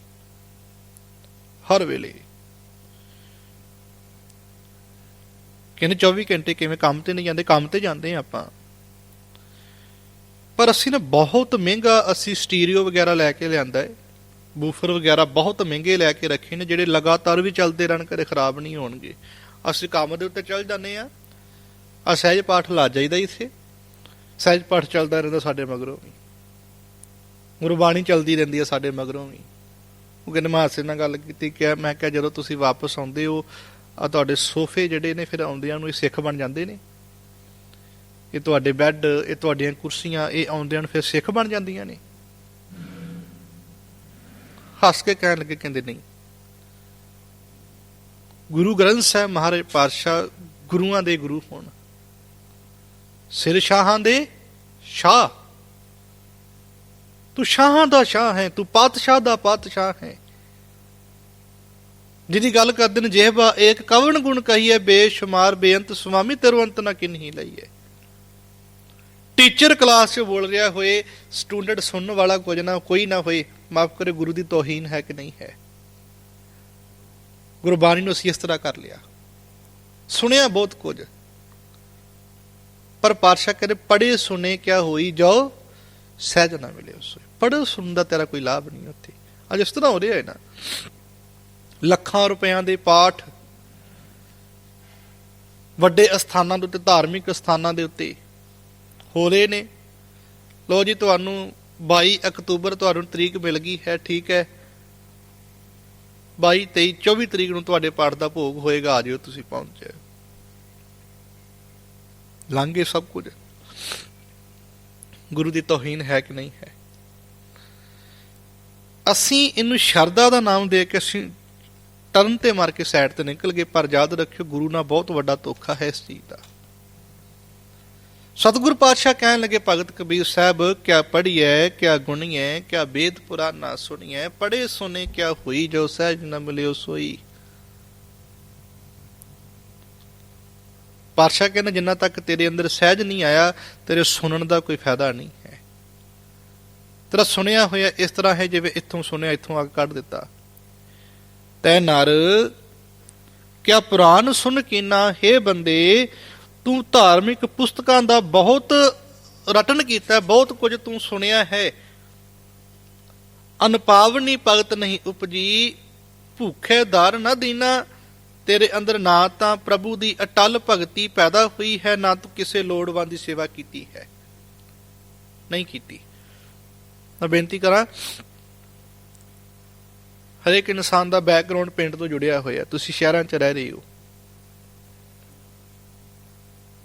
ਹਰ ਵੇਲੇ। ਕਹਿੰਦੇ 24 ਘੰਟੇ ਕਿਵੇਂ ਕੰਮ ਤੇ ਨਹੀਂ ਜਾਂਦੇ? ਕੰਮ ਤੇ ਜਾਂਦੇ ਆ ਆਪਾਂ। ਪਰ ਅਸੀਂ ਨਾ ਬਹੁਤ ਮਹਿੰਗਾ ਅਸੀਂ ਸਟੀਰੀਓ ਵਗੈਰਾ ਲੈ ਕੇ ਲਿਆਂਦਾ ਹੈ। ਬੂਫਰ ਵਗੈਰਾ ਬਹੁਤ ਮਹਿੰਗੇ ਲੈ ਕੇ ਰੱਖੇ ਨੇ, ਜਿਹੜੇ ਲਗਾਤਾਰ ਵੀ ਚੱਲਦੇ ਰਹਿਣ, ਕਦੇ ਖਰਾਬ ਨਹੀਂ ਹੋਣਗੇ। ਅਸੀਂ ਕੰਮ ਦੇ ਉੱਤੇ ਚੱਲ ਜਾਂਦੇ ਆ ਆ ਸਹਿਜ ਪਾਠ ਲਾ ਜਾਈਦਾ ਇੱਥੇ। ਸਹਿਜ ਪਾਠ ਚੱਲਦਾ ਰਹਿੰਦਾ ਸਾਡੇ ਮਗਰੋਂ ਵੀ। ਗੁਰਬਾਣੀ ਚੱਲਦੀ ਰਹਿੰਦੀ ਆ ਸਾਡੇ ਮਗਰੋਂ ਵੀ। ਉਹ ਕਹਿੰਦੇ ਮੈਂ ਹਾਸੇ ਨਾਲ ਗੱਲ ਕੀਤੀ ਕਿ ਮੈਂ ਕਿਹਾ, ਜਦੋਂ ਤੁਸੀਂ ਵਾਪਸ ਆਉਂਦੇ ਹੋ ਆ ਤੁਹਾਡੇ ਸੋਫੇ ਜਿਹੜੇ ਨੇ, ਫਿਰ ਆਉਂਦਿਆਂ ਨੂੰ ਇਹ ਸਿੱਖ ਬਣ ਜਾਂਦੇ ਨੇ। ਇਹ ਤੁਹਾਡੇ ਬੈੱਡ, ਇਹ ਤੁਹਾਡੀਆਂ ਕੁਰਸੀਆਂ, ਇਹ ਆਉਂਦਿਆਂ ਨੂੰ ਫਿਰ ਸਿੱਖ ਬਣ ਜਾਂਦੀਆਂ ਨੇ। ਹੱਸ ਕੇ ਕਹਿਣ ਲੱਗੇ, ਕਹਿੰਦੇ ਨਹੀਂ। ਗੁਰੂ ਗ੍ਰੰਥ ਸਾਹਿਬ ਮਹਾਰਾਜ ਪਾਤਸ਼ਾਹ ਗੁਰੂਆਂ ਦੇ ਗੁਰੂ ਹੋਣ। ਸਿਰ ਸ਼ਾਹਾਂ ਦੇ ਸ਼ਾਹ। ਤੂੰ ਸ਼ਾਹਾਂ ਦਾ ਸ਼ਾਹ ਹੈ, ਤੂੰ ਪਾਤਸ਼ਾਹ ਦਾ ਪਾਤਸ਼ਾਹ ਹੈ। ਜਿਹਦੀ ਗੱਲ ਕਰਦੇ ਨੇ, ਜਿਹਬਾ ਏਕ ਕਵਣ ਗੁਣ ਕਹੀਏ ਬੇਸ਼ੁਮਾਰ ਬੇਅੰਤ ਸੁਆਮੀ ਤੇਰੋ ਅੰਤ ਨਾ ਕਿਨਹੀ ਲਈਏ ਟੀਚਰ ਕਲਾਸ 'ਚ ਬੋਲ ਰਿਹਾ ਹੋਏ, ਸਟੂਡੈਂਟ ਸੁਣਨ ਵਾਲਾ ਕੁਝ ਨਾ, ਕੋਈ ਨਾ ਹੋਏ। ਮਾਫ ਕਰੇ, ਗੁਰੂ ਦੀ ਤੋਹੀਨ ਹੈ ਕਿ ਨਹੀਂ ਹੈ? ਗੁਰਬਾਣੀ ਨੂੰ ਅਸੀਂ ਇਸ ਤਰ੍ਹਾਂ ਕਰ ਲਿਆ। ਸੁਣਿਆ ਬਹੁਤ ਕੁਝ। ਪਰ ਪਾਤਸ਼ਾਹ ਕਹਿੰਦੇ ਪੜੇ ਸੁਨੇ ਕਿਆ ਹੋਈ, ਜਾਓ, ਸਹਿਜ ਨਾ ਮਿਲੇ ਉਸ ਪੜੋ ਸੁਣਨ ਦਾ ਤੇਰਾ ਕੋਈ ਲਾਭ ਨਹੀਂ ਉੱਥੇ। ਅੱਜ ਇਸ ਤਰ੍ਹਾਂ ਹੋ ਰਿਹਾ ਹੈ ਨਾ। ਲੱਖਾਂ ਰੁਪਇਆਂ ਦੇ ਪਾਠ, ਵੱਡੇ ਅਸਥਾਨਾਂ ਦੇ ਉੱਤੇ, ਧਾਰਮਿਕ ਅਸਥਾਨਾਂ ਦੇ ਉੱਤੇ ਹੋ ਰਹੇ ਨੇ। ਲੋ ਜੀ, ਤੁਹਾਨੂੰ 22 ਅਕਤੂਬਰ ਤੁਹਾਨੂੰ ਤਰੀਕ ਮਿਲ ਗਈ ਹੈ, ਠੀਕ ਹੈ। 22 23 24 ਤਰੀਕ ਨੂੰ ਤੁਹਾਡੇ ਪਾਠ ਦਾ ਭੋਗ ਹੋਏਗਾ, ਆ ਜਿਓ ਤੁਸੀਂ ਪਹੁੰਚ। ਜਾਓ ਲੰਘੇ ਸਭ ਕੁਝ। ਗੁਰੂ ਦੀ ਤੋਹੀਨ ਹੈ ਕਿ ਨਹੀਂ ਹੈ? ਅਸੀਂ ਇਹਨੂੰ ਸ਼ਰਧਾ ਦਾ ਨਾਮ ਦੇ ਕੇ ਅਸੀਂ ਟਰਨ ਤੇ ਮਾਰ ਕੇ ਸਾਈਡ ਤੇ ਨਿਕਲ ਗਏ, ਪਰ ਯਾਦ ਰੱਖਿਓ, ਗੁਰੂ ਨਾਲ ਬਹੁਤ ਵੱਡਾ ਧੋਖਾ ਹੈ ਇਸ ਚੀਜ਼ ਦਾ। ਸਤਿਗੁਰ ਪਾਤਸ਼ਾਹ ਕਹਿਣ ਲੱਗੇ, ਭਗਤ ਕਬੀਰ ਸਾਹਿਬ, ਕਿਆ ਪੜੀਐ ਕਿਆ ਗੁਣੀਐ, ਕਿਆ ਵੇਦ ਪੁਰਾਨਾ ਸੁਣੀਐ ਪੜੇ ਸੁਨੇ ਕਿਆ ਹੋਈ, ਜੋ ਸਹਿਜ ਨ ਮਿਲਿਓ ਸੋਈ। ਪਾਤਸ਼ਾਹ ਕਹਿੰਦੇ, ਜਿੰਨਾ ਤੱਕ ਤੇਰੇ ਅੰਦਰ ਸਹਿਜ ਨਹੀਂ ਆਇਆ, ਤੇਰੇ ਸੁਣਨ ਦਾ ਕੋਈ ਫਾਇਦਾ ਨਹੀਂ ਹੈ। ਤੇਰਾ ਸੁਣਿਆ ਹੋਇਆ ਇਸ ਤਰ੍ਹਾਂ ਹੈ ਜਿਵੇਂ ਇੱਥੋਂ ਸੁਣਿਆ, ਇੱਥੋਂ ਅੱਗ ਕੱਢ ਦਿੱਤਾ। ਤੈ ਨਰ, ਕਿਆ ਪੁਰਾਨ ਸੁਣ ਕੀਨਾ, ਹੈ ਬੰਦੇ ਤੂੰ ਧਾਰਮਿਕ ਪੁਸਤਕਾਂ ਦਾ ਬਹੁਤ ਰਟਨ ਕੀਤਾ, ਬਹੁਤ ਕੁਝ ਤੂੰ ਸੁਣਿਆ ਹੈ। ਅਨਪਾਵਨੀ ਭਗਤ ਨਹੀਂ ਉਪਜੀ, ਭੁੱਖੇ ਦਰ ਨਾ ਦੀਨਾ। ਤੇਰੇ ਅੰਦਰ ਨਾ ਤਾਂ ਪ੍ਰਭੂ ਦੀ ਅਟਲ ਭਗਤੀ ਪੈਦਾ ਹੋਈ ਹੈ, ਨਾ ਤੂੰ ਕਿਸੇ ਲੋੜਵੰਦ ਦੀ ਸੇਵਾ ਕੀਤੀ ਹੈ। ਨਹੀਂ ਕੀਤੀ। ਮੈਂ ਬੇਨਤੀ ਕਰਾਂ, ਹਰੇਕ ਇਨਸਾਨ ਦਾ ਬੈਕਗ੍ਰਾਉਂਡ ਪਿੰਡ ਤੋਂ ਜੁੜਿਆ ਹੋਇਆ, ਤੁਸੀਂ ਸ਼ਹਿਰਾਂ 'ਚ ਰਹਿ ਰਹੇ ਹੋ।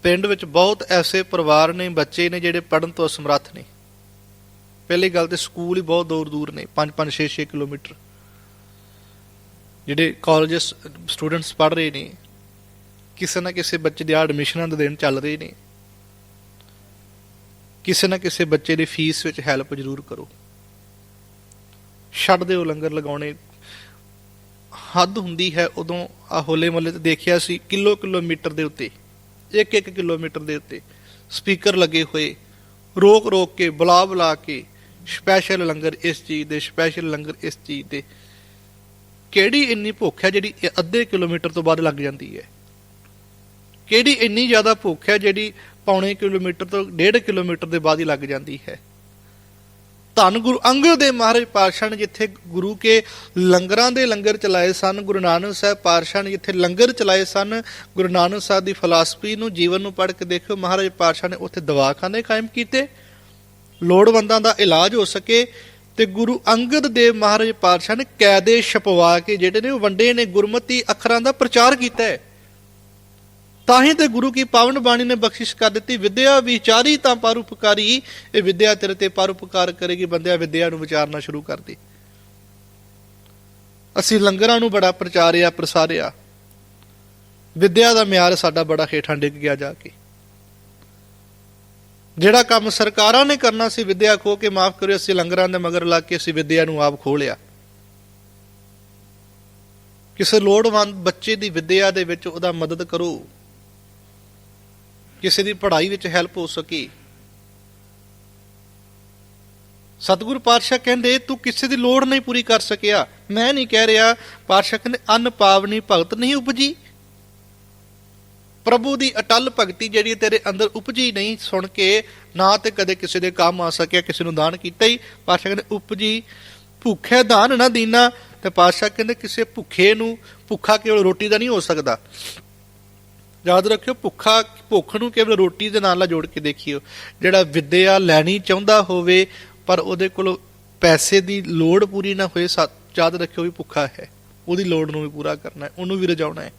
ਪਿੰਡ ਵਿੱਚ ਬਹੁਤ ਐਸੇ ਪਰਿਵਾਰ ਨੇ, ਬੱਚੇ ਨੇ ਜਿਹੜੇ ਪੜਨ ਤੋਂ ਅਸਮਰੱਥ ਨੇ। ਪਹਿਲੀ ਗੱਲ ਤੇ ਸਕੂਲ ਹੀ ਬਹੁਤ ਦੂਰ ਦੂਰ ਨੇ 5-5 6-6 ਕਿਲੋਮੀਟਰ। ਜਿਹੜੇ ਕਾਲਜਸ ਸਟੂਡੈਂਟਸ ਪੜ ਰਹੇ ਨੇ, ਕਿਸੇ ਨਾ ਕਿਸੇ ਬੱਚੇ ਦੇ ਐਡਮਿਸ਼ਨਾਂ ਦੇ ਦਿਨ ਚੱਲ ਰਹੇ ਨੇ। ਕਿਸੇ ਨਾ ਕਿਸੇ ਬੱਚੇ ਦੀ ਫੀਸ ਵਿੱਚ ਹੈਲਪ ਜ਼ਰੂਰ ਕਰੋ। ਛੱਡ ਦਿਓ ਲੰਗਰ ਲਗਾਉਣੇ। ਹੱਦ ਹੁੰਦੀ ਹੈ ਉਦੋਂ ਆ ਹੋਲੇ ਮਹੱਲੇ ਤੇ ਦੇਖਿਆ ਸੀ ਕਿਲੋ ਕਿਲੋਮੀਟਰ ਦੇ ਉੱਤੇ। ਇੱਕ ਇੱਕ ਕਿਲੋਮੀਟਰ ਦੇ ਉੱਤੇ ਸਪੀਕਰ ਲੱਗੇ ਹੋਏ ਰੋਕ ਰੋਕ ਕੇ ਬੁਲਾ ਬੁਲਾ ਕੇ ਸਪੈਸ਼ਲ ਲੰਗਰ ਇਸ ਚੀਜ਼ ਦੇ ਸਪੈਸ਼ਲ ਲੰਗਰ ਇਸ ਚੀਜ਼ ਦੇ। ਕਿਹੜੀ ਇੰਨੀ ਭੁੱਖ ਹੈ ਜਿਹੜੀ ਅੱਧੇ ਕਿਲੋਮੀਟਰ ਤੋਂ ਬਾਅਦ ਲੱਗ ਜਾਂਦੀ ਹੈ? ਕਿਹੜੀ ਇੰਨੀ ਜ਼ਿਆਦਾ ਭੁੱਖ ਹੈ ਜਿਹੜੀ ਪੌਣੇ ਕਿਲੋਮੀਟਰ ਤੋਂ ਡੇਢ ਕਿਲੋਮੀਟਰ ਦੇ ਬਾਅਦ ਹੀ ਲੱਗ ਜਾਂਦੀ ਹੈ? ਧੰਨ ਗੁਰੂ ਅੰਗਦ ਦੇ ਮਹਾਰਾਜ ਪਾਤਸ਼ਾਹ ਨੇ ਜਿੱਥੇ ਗੁਰੂ ਕੇ ਲੰਗਰਾਂ ਦੇ ਲੰਗਰ ਚਲਾਏ ਸਨ, ਗੁਰੂ ਨਾਨਕ ਸਾਹਿਬ ਪਾਤਸ਼ਾਹ ਨੇ ਜਿੱਥੇ ਲੰਗਰ ਚਲਾਏ ਸਨ, ਗੁਰੂ ਨਾਨਕ ਸਾਹਿਬ ਦੀ ਫਲਸਫੀ ਨੂੰ, ਜੀਵਨ ਨੂੰ ਪੜ੍ਹ ਕੇ ਦੇਖੋ ਮਹਾਰਾਜ ਪਾਤਸ਼ਾਹ ਨੇ ਉੱਥੇ ਦਵਾਖਾਨੇ ਕਾਇਮ ਕੀਤੇ। ਲੋੜਵੰਦਾਂ ਦਾ ਇਲਾਜ ਹੋ ਸਕੇ ਤੇ ਗੁਰੂ ਅੰਗਦ ਦੇਵ ਮਹਾਰਾਜ ਪਾਤਸ਼ਾਹ ਨੇ ਕੈਦੇ ਛਪਵਾ ਕੇ ਜਿਹੜੇ ਨੇ ਉਹ ਵੰਡੇ ਨੇ, ਗੁਰਮਤੀ ਅੱਖਰਾਂ ਦਾ ਪ੍ਰਚਾਰ ਕੀਤਾ ਹੈ। ਤਾਂ ਹੀ ਤੇ ਗੁਰੂ ਕੀ ਪਾਵਨ ਬਾਣੀ ਨੇ ਬਖਸ਼ਿਸ਼ ਕਰ ਦਿੱਤੀ, ਵਿਦਿਆ ਵਿਚਾਰੀ ਤਾਂ ਪਰਉਪਕਾਰੀ, ਇਹ ਵਿਦਿਆ ਤੇਰੇ ਤੇ ਪਰਉਪਕਾਰ ਕਰੇਗੀ, ਬੰਦਿਆ ਵਿਦਿਆ ਨੂੰ ਵਿਚਾਰਨਾ ਸ਼ੁਰੂ ਕਰ ਦੇ ਅਸੀਂ ਲੰਗਰਾਂ ਨੂੰ ਬੜਾ ਪ੍ਰਚਾਰਿਆ, ਪ੍ਰਸਾਰਿਆ। ਵਿਦਿਆ ਦਾ ਮਿਆਰ ਸਾਡਾ ਬੜਾ ਹੇਠਾਂ ਡਿੱਗ ਗਿਆ ਜਾ ਕੇ। ਜਿਹੜਾ ਕੰਮ ਸਰਕਾਰਾਂ ਨੇ ਕਰਨਾ ਸੀ, ਵਿਦਿਆ ਖੋ ਕੇ ਮਾਫ ਕਰਿਓ, ਅਸੀਂ ਲੰਗਰਾਂ ਦੇ ਮਗਰ ਲੱਗ ਕੇ ਅਸੀਂ ਵਿਦਿਆ ਨੂੰ ਆਪ ਖੋ ਲਿਆ ਕਿਸੇ ਲੋੜਵੰਦ ਬੱਚੇ ਦੀ ਵਿਦਿਆ ਦੇ ਵਿੱਚ ਉਹਦਾ ਮਦਦ ਕਰੋ। ਕਿਸੇ ਦੀ ਪੜ੍ਹਾਈ ਵਿੱਚ ਹੈਲਪ ਹੋ ਸਕੇ। ਸਤਿਗੁਰੂ ਪਾਤਸ਼ਾਹ ਕਹਿੰਦੇ, ਤੂੰ ਕਿਸੇ ਦੀ ਲੋੜ ਨਹੀਂ ਪੂਰੀ ਕਰ ਸਕਿਆ। ਮੈਂ ਨਹੀਂ ਕਹਿ ਰਿਹਾ, ਪਾਤਸ਼ਾਹ ਕਹਿੰਦੇ, ਅੰਨ ਪਾਵਨੀ ਭਗਤ ਨਹੀਂ ਉਪਜੀ। ਪ੍ਰਭੂ ਦੀ ਅਟਲ ਭਗਤੀ ਜਿਹੜੀ ਤੇਰੇ ਅੰਦਰ ਉਪਜੀ ਨਹੀਂ ਸੁਣ ਕੇ, ਨਾ ਤੇ ਕਦੇ ਕਿਸੇ ਦੇ ਕੰਮ ਆ ਸਕਿਆ, ਕਿਸੇ ਨੂੰ ਦਾਨ ਕੀਤਾ ਹੀ। ਪਾਤਸ਼ਾਹ ਕਹਿੰਦੇ, ਉਪਜੀ, ਭੁੱਖੇ ਦਾਨ ਨਾ ਦੀਨਾ। ਤੇ ਪਾਤਸ਼ਾਹ ਕਹਿੰਦੇ, ਕਿਸੇ ਭੁੱਖੇ ਨੂੰ ਭੁੱਖਾ ਕੇਵਲ ਰੋਟੀ ਦਾ ਨਹੀਂ ਹੋ ਸਕਦਾ। ਯਾਦ ਰੱਖਿਓ, ਭੁੱਖਾ, ਭੁੱਖ ਨੂੰ ਕੇਵਲ ਰੋਟੀ ਦੇ ਨਾਲ ਨਾਲ ਜੋੜ ਕੇ ਦੇਖਿਓ। ਜਿਹੜਾ ਵਿਦਿਆ ਲੈਣੀ ਚਾਹੁੰਦਾ ਹੋਵੇ, ਪਰ ਉਹਦੇ ਕੋਲ ਪੈਸੇ ਦੀ ਲੋੜ ਪੂਰੀ ਨਾ ਹੋਏ ਯਾਦ ਰੱਖਿਓ ਵੀ ਭੁੱਖਾ ਹੈ। ਉਹਦੀ ਲੋੜ ਨੂੰ ਵੀ ਪੂਰਾ ਕਰਨਾ ਹੈ, ਉਹਨੂੰ ਵੀ ਰਜਾਉਣਾ ਹੈ।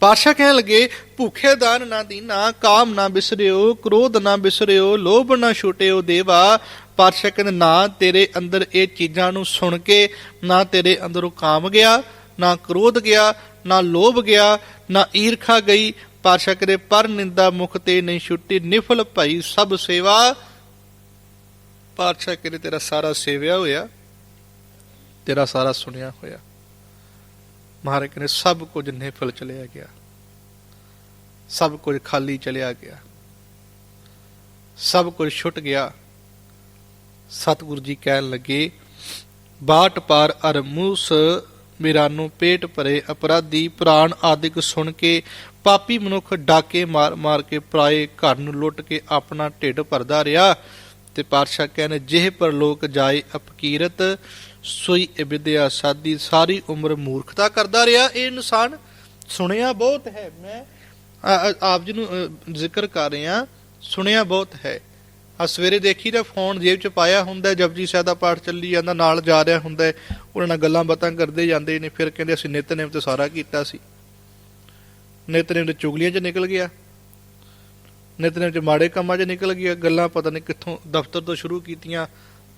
ਪਾਤਸ਼ਾਹ ਕਹਿਣ ਲੱਗੇ, ਭੁੱਖੇ ਦਾਨ ਨਾ ਦੀਨਾ, ਕਾਮ ਨਾ ਬਿਸਰਿਓ, ਕ੍ਰੋਧ ਨਾ ਬਿਸਰਿਓ, ਲੋਭ ਨਾ ਛੁਟਿਓ ਦੇਵਾ। ਪਾਤਸ਼ਾਹ ਕਹਿੰਦੇ, ਨਾ ਤੇਰੇ ਅੰਦਰ ਇਹ ਚੀਜ਼ਾਂ ਨੂੰ ਸੁਣ ਕੇ, ਨਾ ਤੇਰੇ ਅੰਦਰੋਂ ਕਾਮ ਗਿਆ, ਨਾ ਕ੍ਰੋਧ ਗਿਆ ਨਾ ਲੋਭ ਗਿਆ, ਨਾ ਈਰਖਾ ਗਈ, ਪਾਤਸ਼ਾਹ ਕਹਿੰਦੇ ਪਰ ਨਿੰਦਾ ਮੁਖ ਤੇ ਨਹੀਂ ਛੁੱਟੀ, ਨਿਫਲ ਭਈ ਸਭ ਸੇਵਾ। ਪਾਤਸ਼ਾਹ ਕਹਿੰਦੇ ਤੇਰਾ ਸਾਰਾ ਸੇਵਿਆ ਹੋਇਆ, ਤੇਰਾ ਸਾਰਾ ਸੁਣਿਆ ਹੋਇਆ। ਮਹਾਰਾਜ ਕਹਿੰਦੇ ਸਭ ਕੁਝ ਨਿਫਲ ਚਲਿਆ ਗਿਆ, ਸਭ ਕੁਝ ਖਾਲੀ ਚਲਿਆ ਗਿਆ, ਸਭ ਕੁਝ ਛੁੱਟ ਗਿਆ। ਸਤਿਗੁਰੂ ਜੀ ਕਹਿਣ ਲੱਗੇ, ਬਾਟ ਪਾਰ ਅਰਮੂਸ ਮਿਰਾਨੂ ਪੇਟ ਭਰੇ ਅਪਰਾਧੀ ਪ੍ਰਾਣ ਆਦਿਕ ਸੁਣ ਕੇ ਪਾਪੀ ਮਨੁੱਖ ਡਾਕੇ ਮਾਰ ਮਾਰ ਕੇ ਪਰਾਏ ਘਰ ਨੂੰ ਲੁੱਟ ਕੇ ਆਪਣਾ ਢਿੱਡ ਭਰਦਾ ਰਿਹਾ ਤੇ ਪਾਤਸ਼ਾਹ ਕਹਿੰਦੇ ਜਿਹ ਪਰ ਲੋਕ ਜਾਏ ਅਪਕੀਰਤ, ਸੋਈ ਇਹ ਸਾਦੀ ਸਾਰੀ ਉਮਰ ਮੂਰਖਤਾ ਕਰਦਾ ਰਿਹਾ। ਇਹ ਇਨਸਾਨ ਸੁਣਿਆ ਬਹੁਤ ਹੈ। ਮੈਂ ਆਪ ਜੀ ਨੂੰ ਜ਼ਿਕਰ ਕਰ ਰਿਹਾ। ਸੁਣਿਆ ਬਹੁਤ ਹੈ। ਆ ਸਵੇਰੇ ਦੇਖੀ ਤਾਂ ਫੋਨ ਜੇਬ 'ਚ ਪਾਇਆ ਹੁੰਦਾ, ਜਪਜੀ ਸਾਹਿਬ ਦਾ ਪਾਠ ਚੱਲੀ ਜਾਂਦਾ, ਨਾਲ ਜਾ ਰਿਹਾ ਹੁੰਦਾ, ਉਹਨਾਂ ਨਾਲ ਗੱਲਾਂ ਬਾਤਾਂ ਕਰਦੇ ਜਾਂਦੇ ਨੇ, ਫਿਰ ਕਹਿੰਦੇ ਅਸੀਂ ਨਿਤਨੇਮ ਤੇ ਸਾਰਾ ਕੀਤਾ ਸੀ। ਨਿਤਨੇਮ ਤੇ ਚੁਗਲੀਆਂ 'ਚ ਨਿਕਲ ਗਿਆ। ਨਿਤਨੇਮ 'ਚ ਮਾੜੇ ਕੰਮਾਂ 'ਚ ਨਿਕਲ ਗਿਆ, ਗੱਲਾਂ ਪਤਾ ਨਹੀਂ ਕਿੱਥੋਂ ਦਫ਼ਤਰ ਤੋਂ ਸ਼ੁਰੂ ਕੀਤੀਆਂ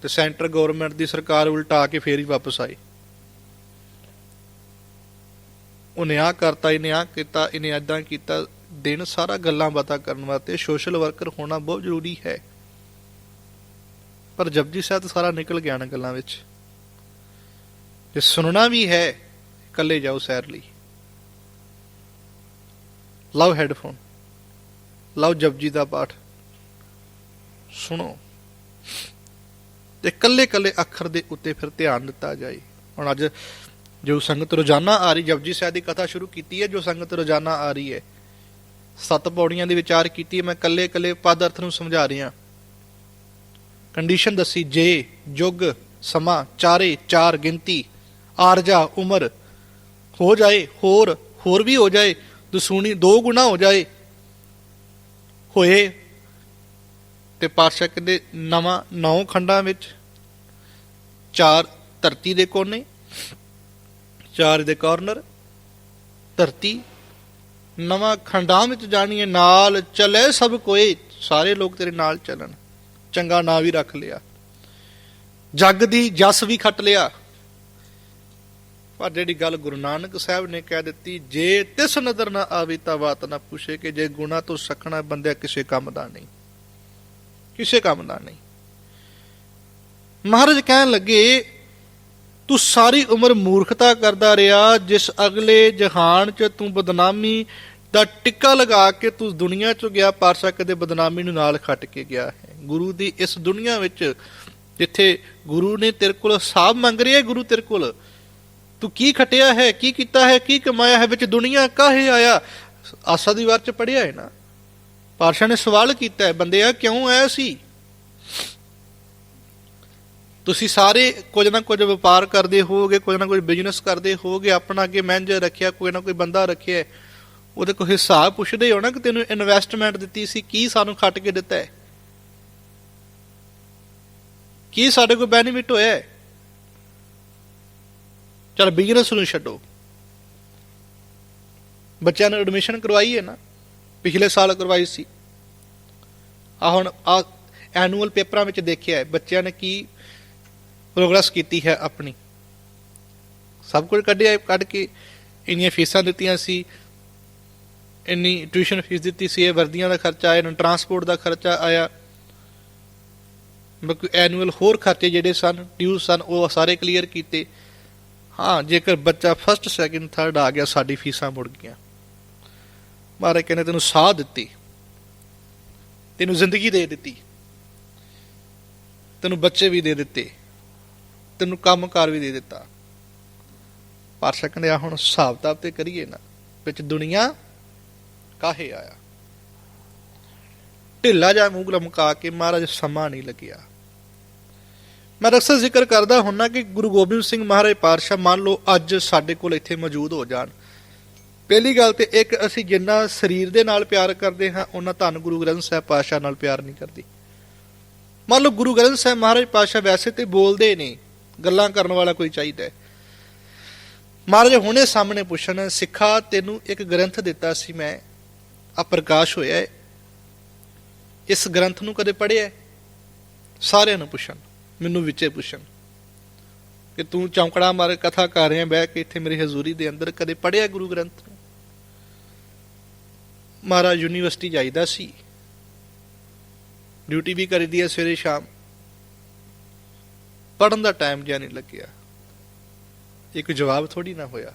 ਤੇ ਸੈਂਟਰ ਗਵਰਨਮੈਂਟ ਦੀ ਸਰਕਾਰ ਉਲਟਾ ਕੇ ਫੇਰ ਹੀ ਵਾਪਸ ਆਈ। ਉਹਨੇ ਆ ਕਰਤਾ, ਇਹਨੇ ਆ ਕੀਤਾ, ਇਹਨੇ ਐਦਾਂ ਕੀਤਾ, ਦਿਨ ਸਾਰਾ ਗੱਲਾਂ ਬਾਤਾਂ ਕਰਨ ਵਾਸਤੇ ਸੋਸ਼ਲ ਵਰਕਰ ਹੋਣਾ ਬਹੁਤ ਜ਼ਰੂਰੀ ਹੈ। ਪਰ ਜਪਜੀ ਸਾਹਿਬ ਤਾਂ ਸਾਰਾ ਨਿਕਲ ਗਿਆ ਨਾ ਗੱਲਾਂ ਵਿੱਚ। ਜੇ ਸੁਣਨਾ ਵੀ ਹੈ, ਇਕੱਲੇ ਜਾਓ ਸੈਰ ਲਈ। ਲਓ ਹੈੱਡਫੋਨ, ਲਓ ਜਪਜੀ ਦਾ ਪਾਠ। ਸੁਣੋ। ਤੇ ਕੱਲੇ ਕੱਲੇ ਅੱਖਰ ਦੇ ਉੱਤੇ ਫਿਰ ਧਿਆਨ ਦਿੱਤਾ ਜਾਏ। ਹੁਣ ਅੱਜ ਜੋ ਸੰਗਤ ਰੋਜ਼ਾਨਾ ਆ ਰਹੀ, ਜਪਜੀ ਸਾਹਿਬ ਦੀ ਕਥਾ ਸ਼ੁਰੂ ਕੀਤੀ ਹੈ, ਜੋ ਸੰਗਤ ਰੋਜ਼ਾਨਾ ਆ ਰਹੀ ਹੈ। ਸੱਤ ਪੌੜੀਆਂ ਦੇ ਵਿਚਾਰ ਕੀਤੀ ਹੈ, ਮੈਂ ਕੱਲੇ ਕੱਲੇ ਪਦ ਅਰਥ ਨੂੰ ਸਮਝਾ ਰਿਹਾ। ਕੰਡੀਸ਼ਨ ਦੱਸੀ, ਜੇ ਯੁੱਗ ਸਮਾਂ, ਚਾਰੇ, ਚਾਰ, ਗਿਣਤੀ, ਆਰਜਾ, ਉਮਰ, ਹੋ ਜਾਏ, ਹੋਰ ਹੋਰ ਵੀ ਹੋ ਜਾਏ, ਦਸੂਣੀ, ਦੋ ਗੁਣਾ ਹੋ ਜਾਏ, ਹੋਏ, ਤੇ ਪਾਤਸ਼ਾਹ ਕਹਿੰਦੇ ਨਵਾਂ ਨੌ ਖੰਡਾਂ ਵਿੱਚ ਚਾਰ ਧਰਤੀ ਦੇ ਕੋਨੇ, ਚਾਰ ਦੇ ਕਾਰਨਰ, ਧਰਤੀ, ਨਵਾਂ ਖੰਡਾਂ ਵਿੱਚ ਜਾਣੀਏ, ਨਾਲ ਚੱਲੇ ਸਭ ਕੋਏ, ਸਾਰੇ ਲੋਕ ਤੇਰੇ ਨਾਲ ਚੱਲਣ। ਚੰਗਾ ਨਾਂ ਵੀ ਰੱਖ ਲਿਆ। ਜੱਗ ਦੀ ਜਸ ਵੀ ਖੱਟ ਲਿਆ। ਪਰ ਜਿਹੜੀ ਗੱਲ ਗੁਰੂ ਨਾਨਕ ਸਾਹਿਬ ਨੇ ਕਹਿ ਦਿੱਤੀ, ਜੇ ਤਿਸ ਨਜ਼ਰ ਨਾ ਆਵੇ ਤਾਂ ਬਾਤ ਨਾ ਪੁੱਛੇ ਕਿ ਜੇ ਗੁਨਾ ਤੋਂ ਸਖਣਾ ਬੰਦਿਆ ਕਿਸੇ ਕੰਮ ਦਾ ਨਹੀਂ, ਕਿਸੇ ਕੰਮ ਦਾ ਨਹੀਂ। ਮਹਾਰਾਜ ਕਹਿਣ ਲੱਗੇ, ਤੂੰ ਸਾਰੀ ਉਮਰ ਮੂਰਖਤਾ ਕਰਦਾ ਰਿਹਾ, ਜਿਸ ਅਗਲੇ ਜਹਾਨ 'ਚ ਤੂੰ ਬਦਨਾਮੀ ਦਾ ਟਿੱਕਾ ਲਗਾ ਕੇ ਤੂੰ ਦੁਨੀਆ 'ਚ ਗਿਆ ਪਾਰਸ਼ਾ ਕਦੇ ਬਦਨਾਮੀ ਨੂੰ ਨਾਲ ਖੱਟ ਕੇ ਗਿਆ ਹੈ। ਗੁਰੂ ਦੀ ਇਸ ਦੁਨੀਆ ਵਿੱਚ, ਜਿੱਥੇ ਗੁਰੂ ਨੇ ਤੇਰੇ ਕੋਲ ਹਿਸਾਬ ਮੰਗ ਰਿਹਾ ਗੁਰੂ ਤੇਰੇ ਕੋਲ, ਤੂੰ ਕੀ ਖਟਿਆ ਹੈ, ਕੀ ਕੀਤਾ ਹੈ, ਕੀ ਕਮਾਇਆ ਹੈ, ਵਿੱਚ ਦੁਨੀਆ ਕਾਹੇ ਆਇਆ? ਆਸਾ ਦੀ ਵਾਰ 'ਚ ਪੜਿਆ ਹੈ ਨਾ? ਪਾਰਸ਼ਾ ਨੇ ਸਵਾਲ ਕੀਤਾ ਹੈ ਬੰਦਿਆ ਕਿਉਂ ਆਇਆ ਸੀ ਤੁਸੀਂ ਸਾਰੇ ਕੁਝ ਨਾ ਕੁਝ ਵਪਾਰ ਕਰਦੇ ਹੋਗੇ ਕੁਝ ਨਾ ਕੁਝ ਬਿਜ਼ਨਸ ਕਰਦੇ ਹੋਗੇ ਆਪਣਾ ਅੱਗੇ ਮੈਨੇਜਰ ਰੱਖਿਆ, ਕੋਈ ਨਾ ਕੋਈ ਬੰਦਾ ਰੱਖਿਆ ਹੈ। ਉਹਦੇ ਕੋਲ ਹਿਸਾਬ ਪੁੱਛਦੇ ਹੋ ਨਾ ਕਿ ਤੈਨੂੰ ਇਨਵੈਸਟਮੈਂਟ ਦਿੱਤੀ ਸੀ, ਕੀ ਸਾਨੂੰ ਖੱਟ ਕੇ ਦਿੱਤਾ ਹੈ? ਕੀ ਸਾਡੇ ਕੋਲ ਬੈਨੀਫਿਟ ਹੋਇਆ ਹੈ? ਚਲ ਬਿਜ਼ਨਸ ਨੂੰ ਛੱਡੋ। ਬੱਚਿਆਂ ਨੂੰ ਐਡਮਿਸ਼ਨ ਕਰਵਾਈ ਹੈ ਨਾ, ਪਿਛਲੇ ਸਾਲ ਕਰਵਾਈ ਸੀ। ਆ ਹੁਣ ਆ ਐਨੂਅਲ ਪੇਪਰਾਂ ਵਿੱਚ ਦੇਖਿਆ ਹੈ, ਬੱਚਿਆਂ ਨੇ ਕੀ ਪ੍ਰੋਗਰੈਸ ਕੀਤੀ ਹੈ ਆਪਣੀ। ਸਭ ਕੁਝ ਕੱਢਿਆ, ਕੱਢ ਕੇ ਇੰਨੀਆਂ ਫੀਸਾਂ ਦਿੱਤੀਆਂ ਸੀ, ਇੰਨੀ ਟਿਊਸ਼ਨ ਫੀਸ ਦਿੱਤੀ ਸੀ, ਇਹ ਵਰਦੀਆਂ ਦਾ ਖਰਚਾ ਆਇਆ ਨਾ ਟਰਾਂਸਪੋਰਟ ਦਾ ਖਰਚਾ ਆਇਆ ਬਾਕੀ ਐਨੂਅਲ ਹੋਰ ਖਾਤੇ ਜਿਹੜੇ ਸਨ ਡਿਊ ਸਨ, ਉਹ ਸਾਰੇ ਕਲੀਅਰ ਕੀਤੇ। ਹਾਂ, ਜੇਕਰ ਬੱਚਾ ਫਸਟ ਸੈਕਿੰਡ ਥਰਡ ਆ ਗਿਆ, ਸਾਡੀ ਫੀਸਾਂ ਮੁੜ ਗਈਆਂ। ਮਾਰੇ ਕਹਿੰਦੇ, ਤੈਨੂੰ ਸਾਹ ਦਿੱਤੀ। ਤੈਨੂੰ ਜ਼ਿੰਦਗੀ ਦੇ ਦਿੱਤੀ। ਤੈਨੂੰ ਬੱਚੇ ਵੀ ਦੇ ਦਿੱਤੇ। ਤੈਨੂੰ ਕੰਮਕਾਰ ਵੀ ਦੇ ਦਿੱਤਾ। ਪਾਰਸ਼ਾ ਕਹਿੰਦੇ ਆ ਹੁਣ ਹਿਸਾਬ ਕਿਤਾਬ ਤੇ ਕਰੀਏ ਨਾ, ਵਿੱਚ ਦੁਨੀਆ ਕਾਹੇ ਆਇਆ? ਢਿੱਲਾ ਜਾ ਮੂੰਹ ਲਮਕਾ ਕੇ ਮਹਾਰਾਜ ਸਮਾਂ ਨਹੀਂ ਲੱਗਿਆ। ਮੈਂ ਅਕਸਰ ਜ਼ਿਕਰ ਕਰਦਾ ਹੁੰਨਾ ਕਿ ਗੁਰੂ ਗੋਬਿੰਦ ਸਿੰਘ ਮਹਾਰਾਜ ਪਾਤਸ਼ਾਹ ਮੰਨ ਲਓ ਅੱਜ ਸਾਡੇ ਕੋਲ ਇੱਥੇ ਮੌਜੂਦ ਹੋ ਜਾਣ। ਪਹਿਲੀ ਗੱਲ ਤੇ ਇੱਕ ਅਸੀਂ ਜਿੰਨਾ ਸਰੀਰ ਦੇ ਨਾਲ ਪਿਆਰ ਕਰਦੇ ਹਾਂ ਉਹਨਾਂ ਧੰਨ ਗੁਰੂ ਗ੍ਰੰਥ ਸਾਹਿਬ ਪਾਤਸ਼ਾਹ ਨਾਲ ਪਿਆਰ ਨਹੀਂ ਕਰਦੀ। ਮੰਨ ਲਓ ਗੁਰੂ ਗ੍ਰੰਥ ਸਾਹਿਬ ਮਹਾਰਾਜ ਪਾਤਸ਼ਾਹ ਵੈਸੇ ਤੇ ਬੋਲਦੇ ਨੇ, ਗੱਲਾਂ ਕਰਨ ਵਾਲਾ ਕੋਈ ਚਾਹੀਦਾ ਹੈ। ਮਹਾਰਾਜ ਹੁਣੇ ਸਾਹਮਣੇ ਪੁੱਛਣ, ਸਿੱਖਾ ਤੈਨੂੰ ਇੱਕ ਗ੍ਰੰਥ ਦਿੱਤਾ ਸੀ ਮੈਂ ਆ ਪ੍ਰਕਾਸ਼ ਹੋਇਆ ਹੈ। ਇਸ ਗ੍ਰੰਥ ਨੂੰ ਕਦੇ ਪੜ੍ਹਿਆ ਸਾਰਿਆਂ ਨੂੰ ਪੁੱਛਣ, ਮੈਨੂੰ ਵਿੱਚੇ ਪੁੱਛਣ ਕਿ ਤੂੰ ਚੌਂਕੜਾ ਮਾਰ ਕਥਾ ਕਰ ਰਿਹਾ, ਬਹਿ ਕੇ ਇੱਥੇ ਮੇਰੀ ਹਜ਼ੂਰੀ ਦੇ ਅੰਦਰ ਕਦੇ ਪੜ੍ਹਿਆ ਗੁਰੂ ਗ੍ਰੰਥ? ਨੂੰ ਮਹਾਰਾਜ ਯੂਨੀਵਰਸਿਟੀ ਜਾਈਦਾ ਸੀ। ਡਿਊਟੀ ਵੀ ਕਰੀਦੀ ਹੈ ਸਵੇਰੇ ਸ਼ਾਮ। ਪੜਨ ਦਾ ਟਾਈਮ ਜਿਆ ਨਹੀਂ ਲੱਗਿਆ। ਇੱਕ ਜਵਾਬ ਥੋੜੀ ਨਾ ਹੋਇਆ।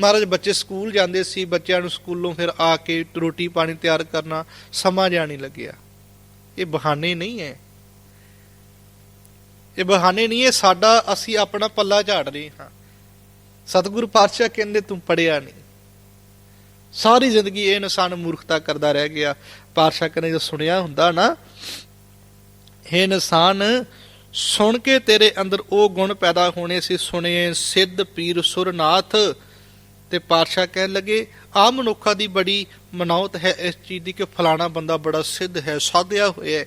ਮਹਾਰਾਜ, ਬੱਚੇ ਸਕੂਲ ਜਾਂਦੇ ਸੀ, ਬੱਚਿਆਂ ਨੂੰ ਸਕੂਲੋਂ ਫਿਰ ਆ ਕੇ ਰੋਟੀ ਪਾਣੀ ਤਿਆਰ ਕਰਨਾ ਸਮਾਂ ਜਿਆ ਨਹੀਂ ਲੱਗਿਆ। ਇਹ ਬਹਾਨੇ ਨਹੀਂ ਹੈ ਇਹ ਬਹਾਨੇ ਨਹੀਂ ਹੈ ਸਾਡਾ, ਅਸੀਂ ਆਪਣਾ ਪੱਲਾ ਝਾੜ ਰਹੇ ਹਾਂ। ਸਤਿਗੁਰੂ ਪਾਤਸ਼ਾਹ ਕਹਿੰਦੇ, ਤੂੰ ਪੜਿਆ ਨਹੀਂ। ਸਾਰੀ ਜ਼ਿੰਦਗੀ ਇਹ ਇਨਸਾਨ ਮੂਰਖਤਾ ਕਰਦਾ ਰਹਿ ਗਿਆ। ਪਾਤਸ਼ਾਹ ਕਹਿੰਦੇ ਜੋ ਸੁਣਿਆ ਹੁੰਦਾ ਨਾ ਇਹ ਇਨਸਾਨ, ਸੁਣ ਕੇ ਤੇਰੇ ਅੰਦਰ ਉਹ ਗੁਣ ਪੈਦਾ ਹੋਣੇ ਸੀ। ਸੁਣੇ ਸਿੱਧ ਪੀਰ ਸੁਰਨਾਥ ਤੇ ਪਾਤਸ਼ਾਹ ਕਹਿਣ ਲੱਗੇ ਆ ਮਨੁੱਖਾਂ ਦੀ ਬੜੀ ਮਨੌਤ ਹੈ, ਇਸ ਚੀਜ਼ ਦੀ ਕਿ ਫਲਾਣਾ ਬੰਦਾ ਬੜਾ ਸਿੱਧ ਹੈ, ਸਾਧਿਆ ਹੋਇਆ ਹੈ।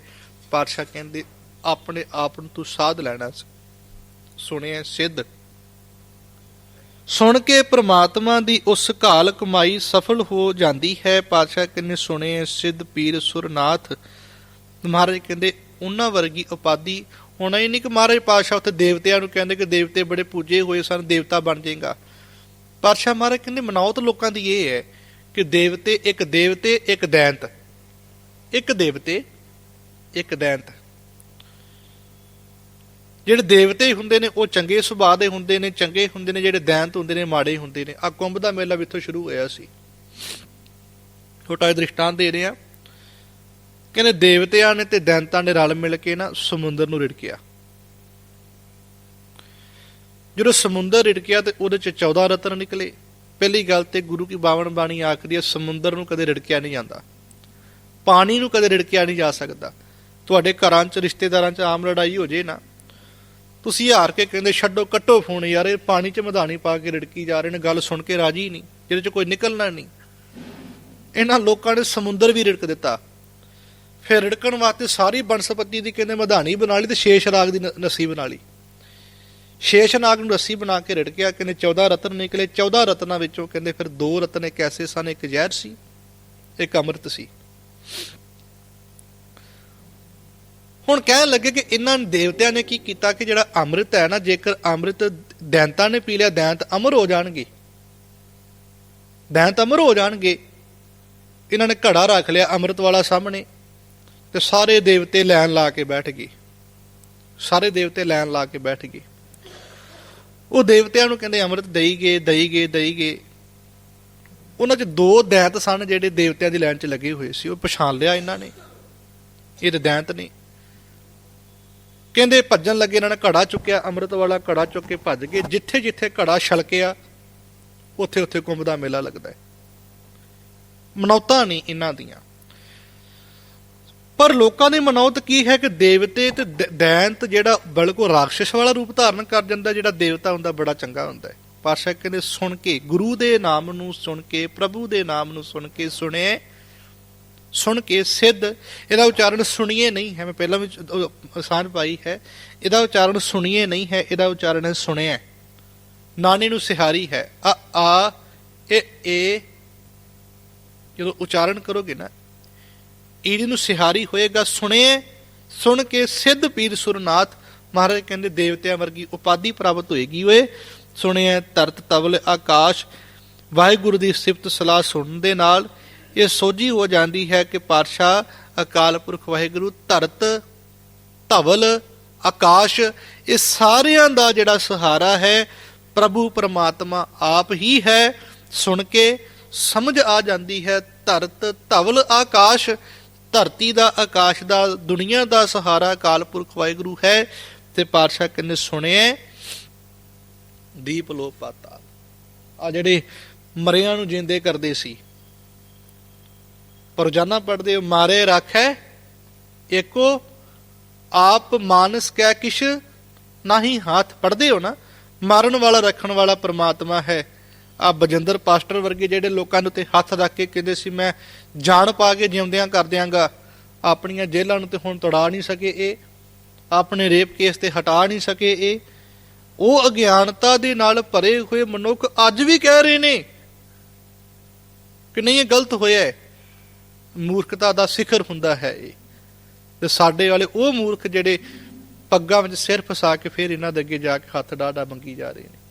ਪਾਤਸ਼ਾਹ ਕਹਿੰਦੇ, ਆਪਣੇ ਆਪ ਨੂੰ ਤੂੰ ਸਾਧ ਲੈਣਾ ਸੁਣਿਆ, ਸਿੱਧ। ਸੁਣ ਕੇ ਪ੍ਰਮਾਤਮਾ ਦੀ ਉਸ ਘਾਲ ਕਮਾਈ ਸਫਲ ਹੋ ਜਾਂਦੀ ਹੈ। ਪਾਤਸ਼ਾਹ ਕਹਿੰਦੇ ਸੁਣੇ ਸਿੱਧ ਪੀਰ ਸੁਰਨਾਥ। ਮਹਾਰਾਜ ਕਹਿੰਦੇ, ਉਹਨਾਂ ਵਰਗੀ ਉਪਾਧੀ ਹੋਣਾ ਹੀ ਨਹੀਂ ਕਿ ਮਹਾਰਾਜ ਪਾਤਸ਼ਾਹ ਉੱਥੇ ਦੇਵਤਿਆਂ ਨੂੰ ਕਹਿੰਦੇ ਕਿ ਦੇਵਤੇ ਬੜੇ ਪੂਜੇ ਹੋਏ ਸਨ, ਦੇਵਤਾ ਬਣ ਜਾਏਗਾ। ਪਾਤਸ਼ਾਹ ਮਹਾਰਾਜ ਕਹਿੰਦੇ ਮਨੌਤ ਲੋਕਾਂ ਦੀ ਇਹ ਹੈ ਕਿ ਦੇਵਤੇ ਇੱਕ ਦੇਵਤੇ, ਇੱਕ ਦੈਂਤ। ਇੱਕ ਦੇਵਤੇ, ਇੱਕ ਦੈਂਤ। ਜਿਹੜੇ ਦੇਵਤੇ ਹੁੰਦੇ ਨੇ, ਉਹ ਚੰਗੇ ਸੁਭਾਅ ਦੇ ਹੁੰਦੇ ਨੇ, ਚੰਗੇ ਹੁੰਦੇ ਨੇ, ਜਿਹੜੇ ਦੈਂਤ ਹੁੰਦੇ ਨੇ, ਮਾੜੇ ਹੁੰਦੇ ਨੇ। ਆ ਕੁੰਭ ਦਾ ਮੇਲਾ ਵੀ ਇੱਥੋਂ ਸ਼ੁਰੂ ਹੋਇਆ ਸੀ। ਛੋਟਾ ਜਿਹਾ ਦ੍ਰਿਸ਼ਟਾਂਤ ਦੇ ਰਹੇ ਆ ਕਹਿੰਦੇ, ਦੇਵਤਿਆਂ ਨੇ ਤੇ ਦੈਂਤਾਂ ਨੇ ਰਲ ਮਿਲ ਕੇ ਨਾ ਸਮੁੰਦਰ ਨੂੰ ਰਿੜਕਿਆ। ਜਦੋਂ ਸਮੁੰਦਰ ਰਿੜਕਿਆ ਤੇ ਉਹਦੇ ਚ 14 ਰਤਨ ਨਿਕਲੇ, ਪਹਿਲੀ ਗੱਲ ਤੇ ਗੁਰੂ ਕੀ ਬਾਵਨ ਬਾਣੀ ਆਖਦੀ ਹੈ, ਸਮੁੰਦਰ ਨੂੰ ਕਦੇ ਰਿੜਕਿਆ ਨਹੀਂ ਜਾਂਦਾ। ਪਾਣੀ ਨੂੰ ਕਦੇ ਰਿੜਕਿਆ ਨਹੀਂ ਜਾ ਸਕਦਾ। ਤੁਹਾਡੇ ਘਰਾਂ 'ਚ, ਰਿਸ਼ਤੇਦਾਰਾਂ 'ਚ ਆਮ ਲੜਾਈ ਹੋ ਜੇ ਨਾ। ਤੁਸੀਂ ਹਾਰ ਕੇ ਕਹਿੰਦੇ, ਛੱਡੋ, ਕੱਟੋ ਫੋਨ ਯਾਰ, ਇਹ ਪਾਣੀ 'ਚ ਮਧਾਣੀ ਪਾ ਕੇ ਰਿੜਕੀ ਜਾ ਰਹੇ ਨੇ, ਗੱਲ ਸੁਣ ਕੇ ਰਾਜੀ ਨਹੀਂ, ਜਿਹਦੇ 'ਚ ਕੋਈ ਨਿਕਲਣਾ ਨਹੀਂ। ਇਹਨਾਂ ਲੋਕਾਂ ਨੇ ਸਮੁੰਦਰ ਵੀ ਰਿੜਕ ਦਿੱਤਾ। ਫਿਰ ਰਿੜਕਣ ਵਾਸਤੇ ਸਾਰੀ ਬਨਸਪਤੀ ਦੀ ਕਹਿੰਦੇ ਮਧਾਣੀ ਬਣਾ ਲਈ ਤੇ ਸ਼ੇਸ਼ ਰਾਗ ਦੀ ਨਸੀ ਬਣਾ ਲਈ। ਸ਼ੇਸ਼ਨਾਗ ਨੂੰ ਰੱਸੀ ਬਣਾ ਕੇ ਰਿੜਕਿਆ ਕਹਿੰਦੇ 14 ਰਤਨ ਨਿਕਲੇ 14 ਰਤਨਾਂ ਵਿੱਚੋਂ ਕਹਿੰਦੇ ਫਿਰ ਦੋ ਰਤਨ ਇੱਕ ਐਸੇ ਸਨ, ਇੱਕ ਜ਼ਹਿਰ ਸੀ, ਇੱਕ ਅੰਮ੍ਰਿਤ ਸੀ। ਹੁਣ ਕਹਿਣ ਲੱਗੇ ਕਿ ਇਹਨਾਂ ਦੇਵਤਿਆਂ ਨੇ ਕੀ ਕੀਤਾ ਕਿ ਜਿਹੜਾ ਅੰਮ੍ਰਿਤ ਹੈ ਨਾ, ਜੇਕਰ ਅੰਮ੍ਰਿਤ ਦੈਂਤਾਂ ਨੇ ਪੀ ਲਿਆ, ਦੈਂਤ ਅਮਰ ਹੋ ਜਾਣਗੇ। ਦੈਂਤ ਅਮਰ ਹੋ ਜਾਣਗੇ। ਇਹਨਾਂ ਨੇ ਘੜਾ ਰੱਖ ਲਿਆ ਅੰਮ੍ਰਿਤ ਵਾਲਾ ਸਾਹਮਣੇ ਤੇ ਸਾਰੇ ਦੇਵਤੇ ਲੈਣ ਲਾ ਕੇ ਬੈਠ ਗਏ। ਸਾਰੇ ਦੇਵਤੇ ਲੈਣ ਲਾ ਕੇ ਬੈਠ ਗਏ। ਉਹ ਦੇਵਤਿਆਂ ਨੂੰ ਕਹਿੰਦੇ ਅੰਮ੍ਰਿਤ ਦਈ ਗਏ ਦਈ ਗਏ ਦਈ ਗਏ। ਉਹਨਾਂ 'ਚ ਦੋ ਦੈਂਤ ਸਨ ਜਿਹੜੇ ਦੇਵਤਿਆਂ ਦੀ ਲਾਈਨ 'ਚ ਲੱਗੇ ਹੋਏ ਸੀ। ਉਹ ਪਛਾਣ ਲਿਆ ਇਹਨਾਂ ਨੇ। ਇਹ ਤਾਂ ਦੈਂਤ ਨੇ। ਕਹਿੰਦੇ ਭੱਜਣ ਲੱਗੇ ਇਹਨਾਂ ਨੇ ਘੜਾ ਚੁੱਕਿਆ, ਅੰਮ੍ਰਿਤ ਵਾਲਾ ਘੜਾ ਚੁੱਕ ਕੇ ਭੱਜ ਗਏ। ਜਿੱਥੇ ਜਿੱਥੇ ਘੜਾ ਛਲਕਿਆ ਉੱਥੇ ਉੱਥੇ ਕੁੰਭ ਦਾ ਮੇਲਾ ਲੱਗਦਾ ਹੈ। ਮਨੌਤਾਂ ਨਹੀਂ ਇਹਨਾਂ ਦੀਆਂ। ਪਰ ਲੋਕਾਂ ਦੀ ਮਨੌਤ ਕੀ ਹੈ ਕਿ ਦੇਵਤੇ ਤੇ ਦੈਂਤ ਜਿਹੜਾ ਬਲਕੋ ਰਾਖਸ਼ ਵਾਲਾ ਰੂਪ ਧਾਰਨ ਕਰ ਜਾਂਦਾ, ਜਿਹੜਾ ਦੇਵਤਾ ਹੁੰਦਾ, ਬੜਾ ਚੰਗਾ ਹੁੰਦਾ ਹੈ। ਪਾਸ਼ਾ ਕਹਿੰਦੇ, ਸੁਣ ਕੇ, ਗੁਰੂ ਦੇ ਨਾਮ ਨੂੰ ਸੁਣ ਕੇ, ਪ੍ਰਭੂ ਦੇ ਨਾਮ ਨੂੰ ਸੁਣ ਕੇ ਸੁਣੇ, ਸੁਣ ਕੇ ਸਿੱਧ। ਇਹਦਾ ਉਚਾਰਨ ਸੁਣੀਏ ਨਹੀਂ ਹੈ। ਮੈਂ ਪਹਿਲਾਂ ਵੀ ਉਹ ਆਸਾਨ ਪਾਈ ਹੈ। ਇਹਦਾ ਉਚਾਰਨ ਸੁਣੀਏ ਨਹੀਂ ਹੈ, ਇਹਦਾ ਉਚਾਰਨ ਹੈ। ਸੁਣਿਆ ਨਾਨੀ ਨੂੰ ਸਿਹਾਰੀ ਹੈ। ਆ ਆ, ਇਹ ਇਹ ਜਦੋਂ ਉਚਾਰਨ ਕਰੋਗੇ ਨਾ ਈੜੀ ਨੂੰ ਸਿਹਾਰੀ ਹੋਏਗਾ, ਸੁਣੇ, ਸੁਣ ਕੇ ਸਿੱਧ ਪੀਰ ਸੁਰਨਾਥ ਮਹਾਰਾਜ ਕਹਿੰਦੇ, ਦੇਵਤਿਆਂ ਵਰਗੀ ਉਪਾਧੀ ਪ੍ਰਾਪਤ ਹੋਏਗੀ ਓਏ। ਸੁਣਿਆ ਤਰਤ ਤਵਲ, ਆਕਾਸ਼, ਵਾਹਿਗੁਰੂ ਦੀ ਸਿਫਤ ਸਲਾਹ ਸੁਣਨ ਦੇ ਨਾਲ ਇਹ ਸੋਝੀ ਹੋ ਜਾਂਦੀ ਹੈ ਕਿ ਪਾਤਸ਼ਾਹ, ਅਕਾਲ ਪੁਰਖ, ਵਾਹਿਗੁਰੂ, ਧਰਤ, ਧਵਲ, ਆਕਾਸ਼, ਇਹ ਸਾਰਿਆਂ ਦਾ ਜਿਹੜਾ ਸਹਾਰਾ ਹੈ, ਪ੍ਰਭੂ ਪਰਮਾਤਮਾ ਆਪ ਹੀ ਹੈ। ਸੁਣ ਕੇ ਸਮਝ ਆ ਜਾਂਦੀ ਹੈ, ਧਰਤ, ਧਵਲ, ਆਕਾਸ਼ ਧਰਤੀ ਦਾ, ਆਕਾਸ਼ ਦਾ, ਦੁਨੀਆ ਦਾ ਸਹਾਰਾ ਅਕਾਲ ਪੁਰਖ ਵਾਹਿਗੁਰੂ ਹੈ ਤੇ ਪਾਤਸ਼ਾਹ ਕਿੰਨੇ ਸੁਣਿਆ ਦੀਪ ਲੋ ਪਾਤਾਲ ਆ ਜਿਹੜੇ ਮਰਿਆਂ ਨੂੰ ਜਿੰਦੇ ਕਰਦੇ ਸੀ, ਪਰ ਰੋਜ਼ਾਨਾ ਪੜਦੇ ਮਾਰੇ ਰੱਖੈ, ਏਕੋ ਆਪ ਮਾਨਸ ਕਹਿ ਕਿਛ, ਨਹੀਂ ਹੱਥ ਪੜਦੇ ਹੋ ਨਾ, ਮਾਰਨ ਵਾਲਾ, ਰੱਖਣ ਵਾਲਾ ਪ੍ਰਮਾਤਮਾ ਹੈ। ਆ ਬਜਿੰਦਰ ਪਾਸਟਰ ਵਰਗੇ ਜਿਹੜੇ ਲੋਕਾਂ ਨੂੰ ਤੇ ਹੱਥ ਰੱਖ ਕੇ ਕਹਿੰਦੇ ਸੀ, ਮੈਂ ਜਾਨ ਪਾ ਕੇ ਜਿਉਂਦਿਆਂ ਕਰ ਦਿਆਂਗਾ ਆਪਣੀਆਂ ਜੇਲ੍ਹਾਂ ਨੂੰ ਤੇ ਹੁਣ ਤੜਾ ਨਹੀਂ ਸਕੇ ਇਹ। ਆਪਣੇ ਰੇਪ ਕੇਸ ਤੇ ਹਟਾ ਨਹੀਂ ਸਕੇ ਇਹ। ਉਹ ਅਗਿਆਨਤਾ ਦੇ ਨਾਲ ਭਰੇ ਹੋਏ ਮਨੁੱਖ ਅੱਜ ਵੀ ਕਹਿ ਰਹੇ ਨੇ ਕਿ ਨਹੀਂ, ਇਹ ਗਲਤ ਹੋਇਆ ਹੈ। ਮੂਰਖਤਾ ਦਾ ਸਿਖਰ ਹੁੰਦਾ ਹੈ ਇਹ। ਤੇ ਸਾਡੇ ਵਾਲੇ ਉਹ ਮੂਰਖ ਜਿਹੜੇ ਪੱਗਾਂ ਵਿੱਚ ਸਿਰ ਫਸਾ ਕੇ ਫਿਰ ਇਹਨਾਂ ਦੇ ਅੱਗੇ ਜਾ ਕੇ ਹੱਥ ਡਾਡਾ ਮੰਗੀ ਜਾ ਰਹੇ ਨੇ।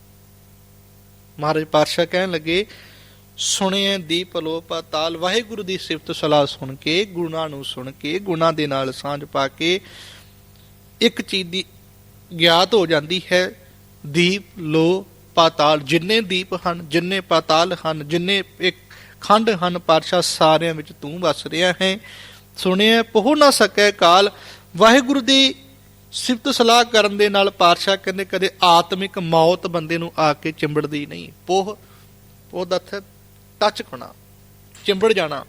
ਮਹਾਰਾਜ ਪਾਤਸ਼ਾਹ ਕਹਿਣ ਲੱਗੇ, ਸੁਣਿਐ ਦੀਪ ਲੋ ਪਾਤਾਲ ਵਾਹਿਗੁਰੂ ਦੀ ਸਿਫਤ ਸਲਾਹ ਸੁਣ ਕੇ ਗੁਣਾ ਨੂੰ ਸੁਣ ਕੇ ਗੁਣਾ ਦੇ ਨਾਲ ਸਾਂਝ ਪਾ ਕੇ ਇੱਕ ਚੀਜ਼ ਦੀ ਗਿਆਤ ਹੋ ਜਾਂਦੀ ਹੈ, ਦੀਪ ਲੋ ਪਾਤਾਲ। ਜਿੰਨੇ ਦੀਪ ਹਨ, ਜਿੰਨੇ ਪਾਤਾਲ ਹਨ, ਜਿੰਨੇ ਇੱਕ ਖੰਡ ਹਨ, ਪਾਤਸ਼ਾਹ ਸਾਰਿਆਂ ਵਿੱਚ ਤੂੰ ਵਸ ਰਿਹਾ ਹੈ। ਸੁਣਿਆ ਪਹੁ ਨਾ ਸਕੈ ਕਾਲ, ਵਾਹਿਗੁਰੂ ਦੀ ਸਿਫਤ ਸਲਾਹ ਕਰਨ ਦੇ ਨਾਲ ਪਾਤਸ਼ਾਹ ਕਹਿੰਦੇ ਕਦੇ ਆਤਮਿਕ ਮੌਤ ਬੰਦੇ ਨੂੰ ਆ ਕੇ ਚਿੰਬੜਦੀ ਨਹੀਂ। ਪੋਹ ਉਹ ਦਾ ਟੱਚ ਹੋਣਾ ਚਿੰਬੜ ਜਾਣਾ।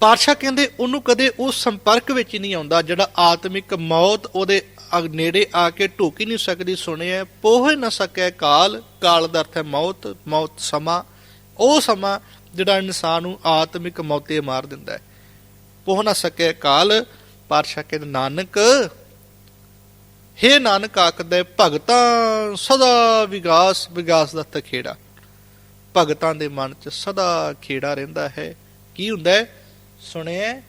ਪਾਤਸ਼ਾਹ ਕਹਿੰਦੇ ਉਹਨੂੰ ਕਦੇ ਉਹ ਸੰਪਰਕ ਵਿੱਚ ਨਹੀਂ ਆਉਂਦਾ ਜਿਹੜਾ ਆਤਮਿਕ ਮੌਤ ਉਹਦੇ ਨੇੜੇ ਆ ਕੇ ਢੁਕ ਹੀ ਨਹੀਂ ਸਕਦੀ। ਸੁਣਿਆ, ਪੋਹ ਨਾ ਸਕੈ ਕਾਲ ਕਾਲ ਦਾ ਅਰਥ ਹੈ ਮੌਤ ਮੌਤ ਸਮਾਂ। ਉਹ ਸਮਾਂ ਜਿਹੜਾ ਇਨਸਾਨ ਨੂੰ ਆਤਮਿਕ ਮੌਤੇ ਮਾਰ ਦਿੰਦਾ ਹੈ। ਪੋਹ ਨਾ ਸਕੈ ਕਾਲ ਪਾਤਸ਼ਾਹ ਕਹਿੰਦੇ, ਨਾਨਕ, ਹੇ ਨਾਨਕ ਆਖਦਾ, ਭਗਤਾਂ ਸਦਾ ਵਿਗਾਸ ਵਿਗਾਸ ਦਾ ਤਖੇੜਾ ਭਗਤਾਂ ਦੇ ਮਨ 'ਚ ਸਦਾ ਖੇੜਾ ਰਹਿੰਦਾ ਹੈ। ਕੀ ਹੁੰਦਾ ਸੁਣਿਆ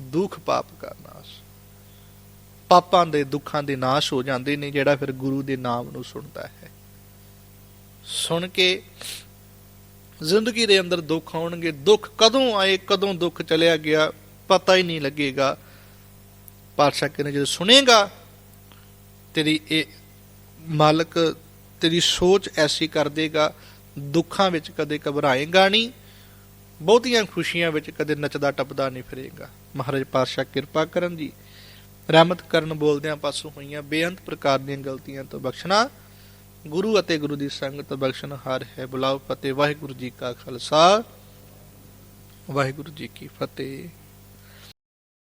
ਦੁੱਖ ਪਾਪ ਕਾ ਨਾਸ਼। ਪਾਪਾਂ ਦੇ ਦੁੱਖਾਂ ਦੇ ਨਾਸ਼ ਹੋ ਜਾਂਦੇ ਨੇ, ਜਿਹੜਾ ਫਿਰ ਗੁਰੂ ਦੇ ਨਾਮ ਨੂੰ ਸੁਣਦਾ ਹੈ। ਸੁਣ ਕੇ ਜ਼ਿੰਦਗੀ ਦੇ ਅੰਦਰ ਦੁੱਖ ਆਉਣਗੇ। ਦੁੱਖ ਕਦੋਂ ਆਏ, ਕਦੋਂ ਦੁੱਖ ਚਲਿਆ ਗਿਆ, ਪਤਾ ਹੀ ਨਹੀਂ ਲੱਗੇਗਾ। ਪਾਤਸ਼ਾਹ ਕਹਿੰਦੇ ਜਦੋਂ ਸੁਣੇਗਾ ਤੇਰੀ ਇਹ ਮਾਲਕ ਤੇਰੀ ਸੋਚ ਐਸੀ ਕਰ ਦੇਗਾ, ਦੁੱਖਾਂ ਵਿੱਚ ਕਦੇ ਘਬਰਾਏਗਾ ਨਹੀਂ, ਬਹੁਤੀਆਂ ਖੁਸ਼ੀਆਂ ਵਿੱਚ ਕਦੇ ਨੱਚਦਾ ਟੱਪਦਾ ਨਹੀਂ ਫਿਰੇਗਾ। ਮਹਾਰਾਜ ਪਾਤਸ਼ਾਹ ਕਿਰਪਾ ਕਰਨ ਜੀ। ਰਹਿਮਤ ਕਰਨ ਬੋਲਦਿਆਂ ਪਾਸੋਂ ਹੋਈਆਂ ਬੇਅੰਤ ਪ੍ਰਕਾਰ ਦੀਆਂ ਗਲਤੀਆਂ ਤੋਂ ਬਖਸ਼ਣਾ, ਗੁਰੂ ਅਤੇ ਗੁਰੂ ਦੀ ਸੰਗਤ ਬਖਸ਼ਣ ਹਾਰ ਹੈ। ਬੁਲਾਓ ਫਤਿਹ। ਵਾਹਿਗੁਰੂ ਜੀ ਕਾ ਖਾਲਸਾ। ਵਾਹਿਗੁਰੂ ਜੀ ਕੀ ਫਤਿਹ।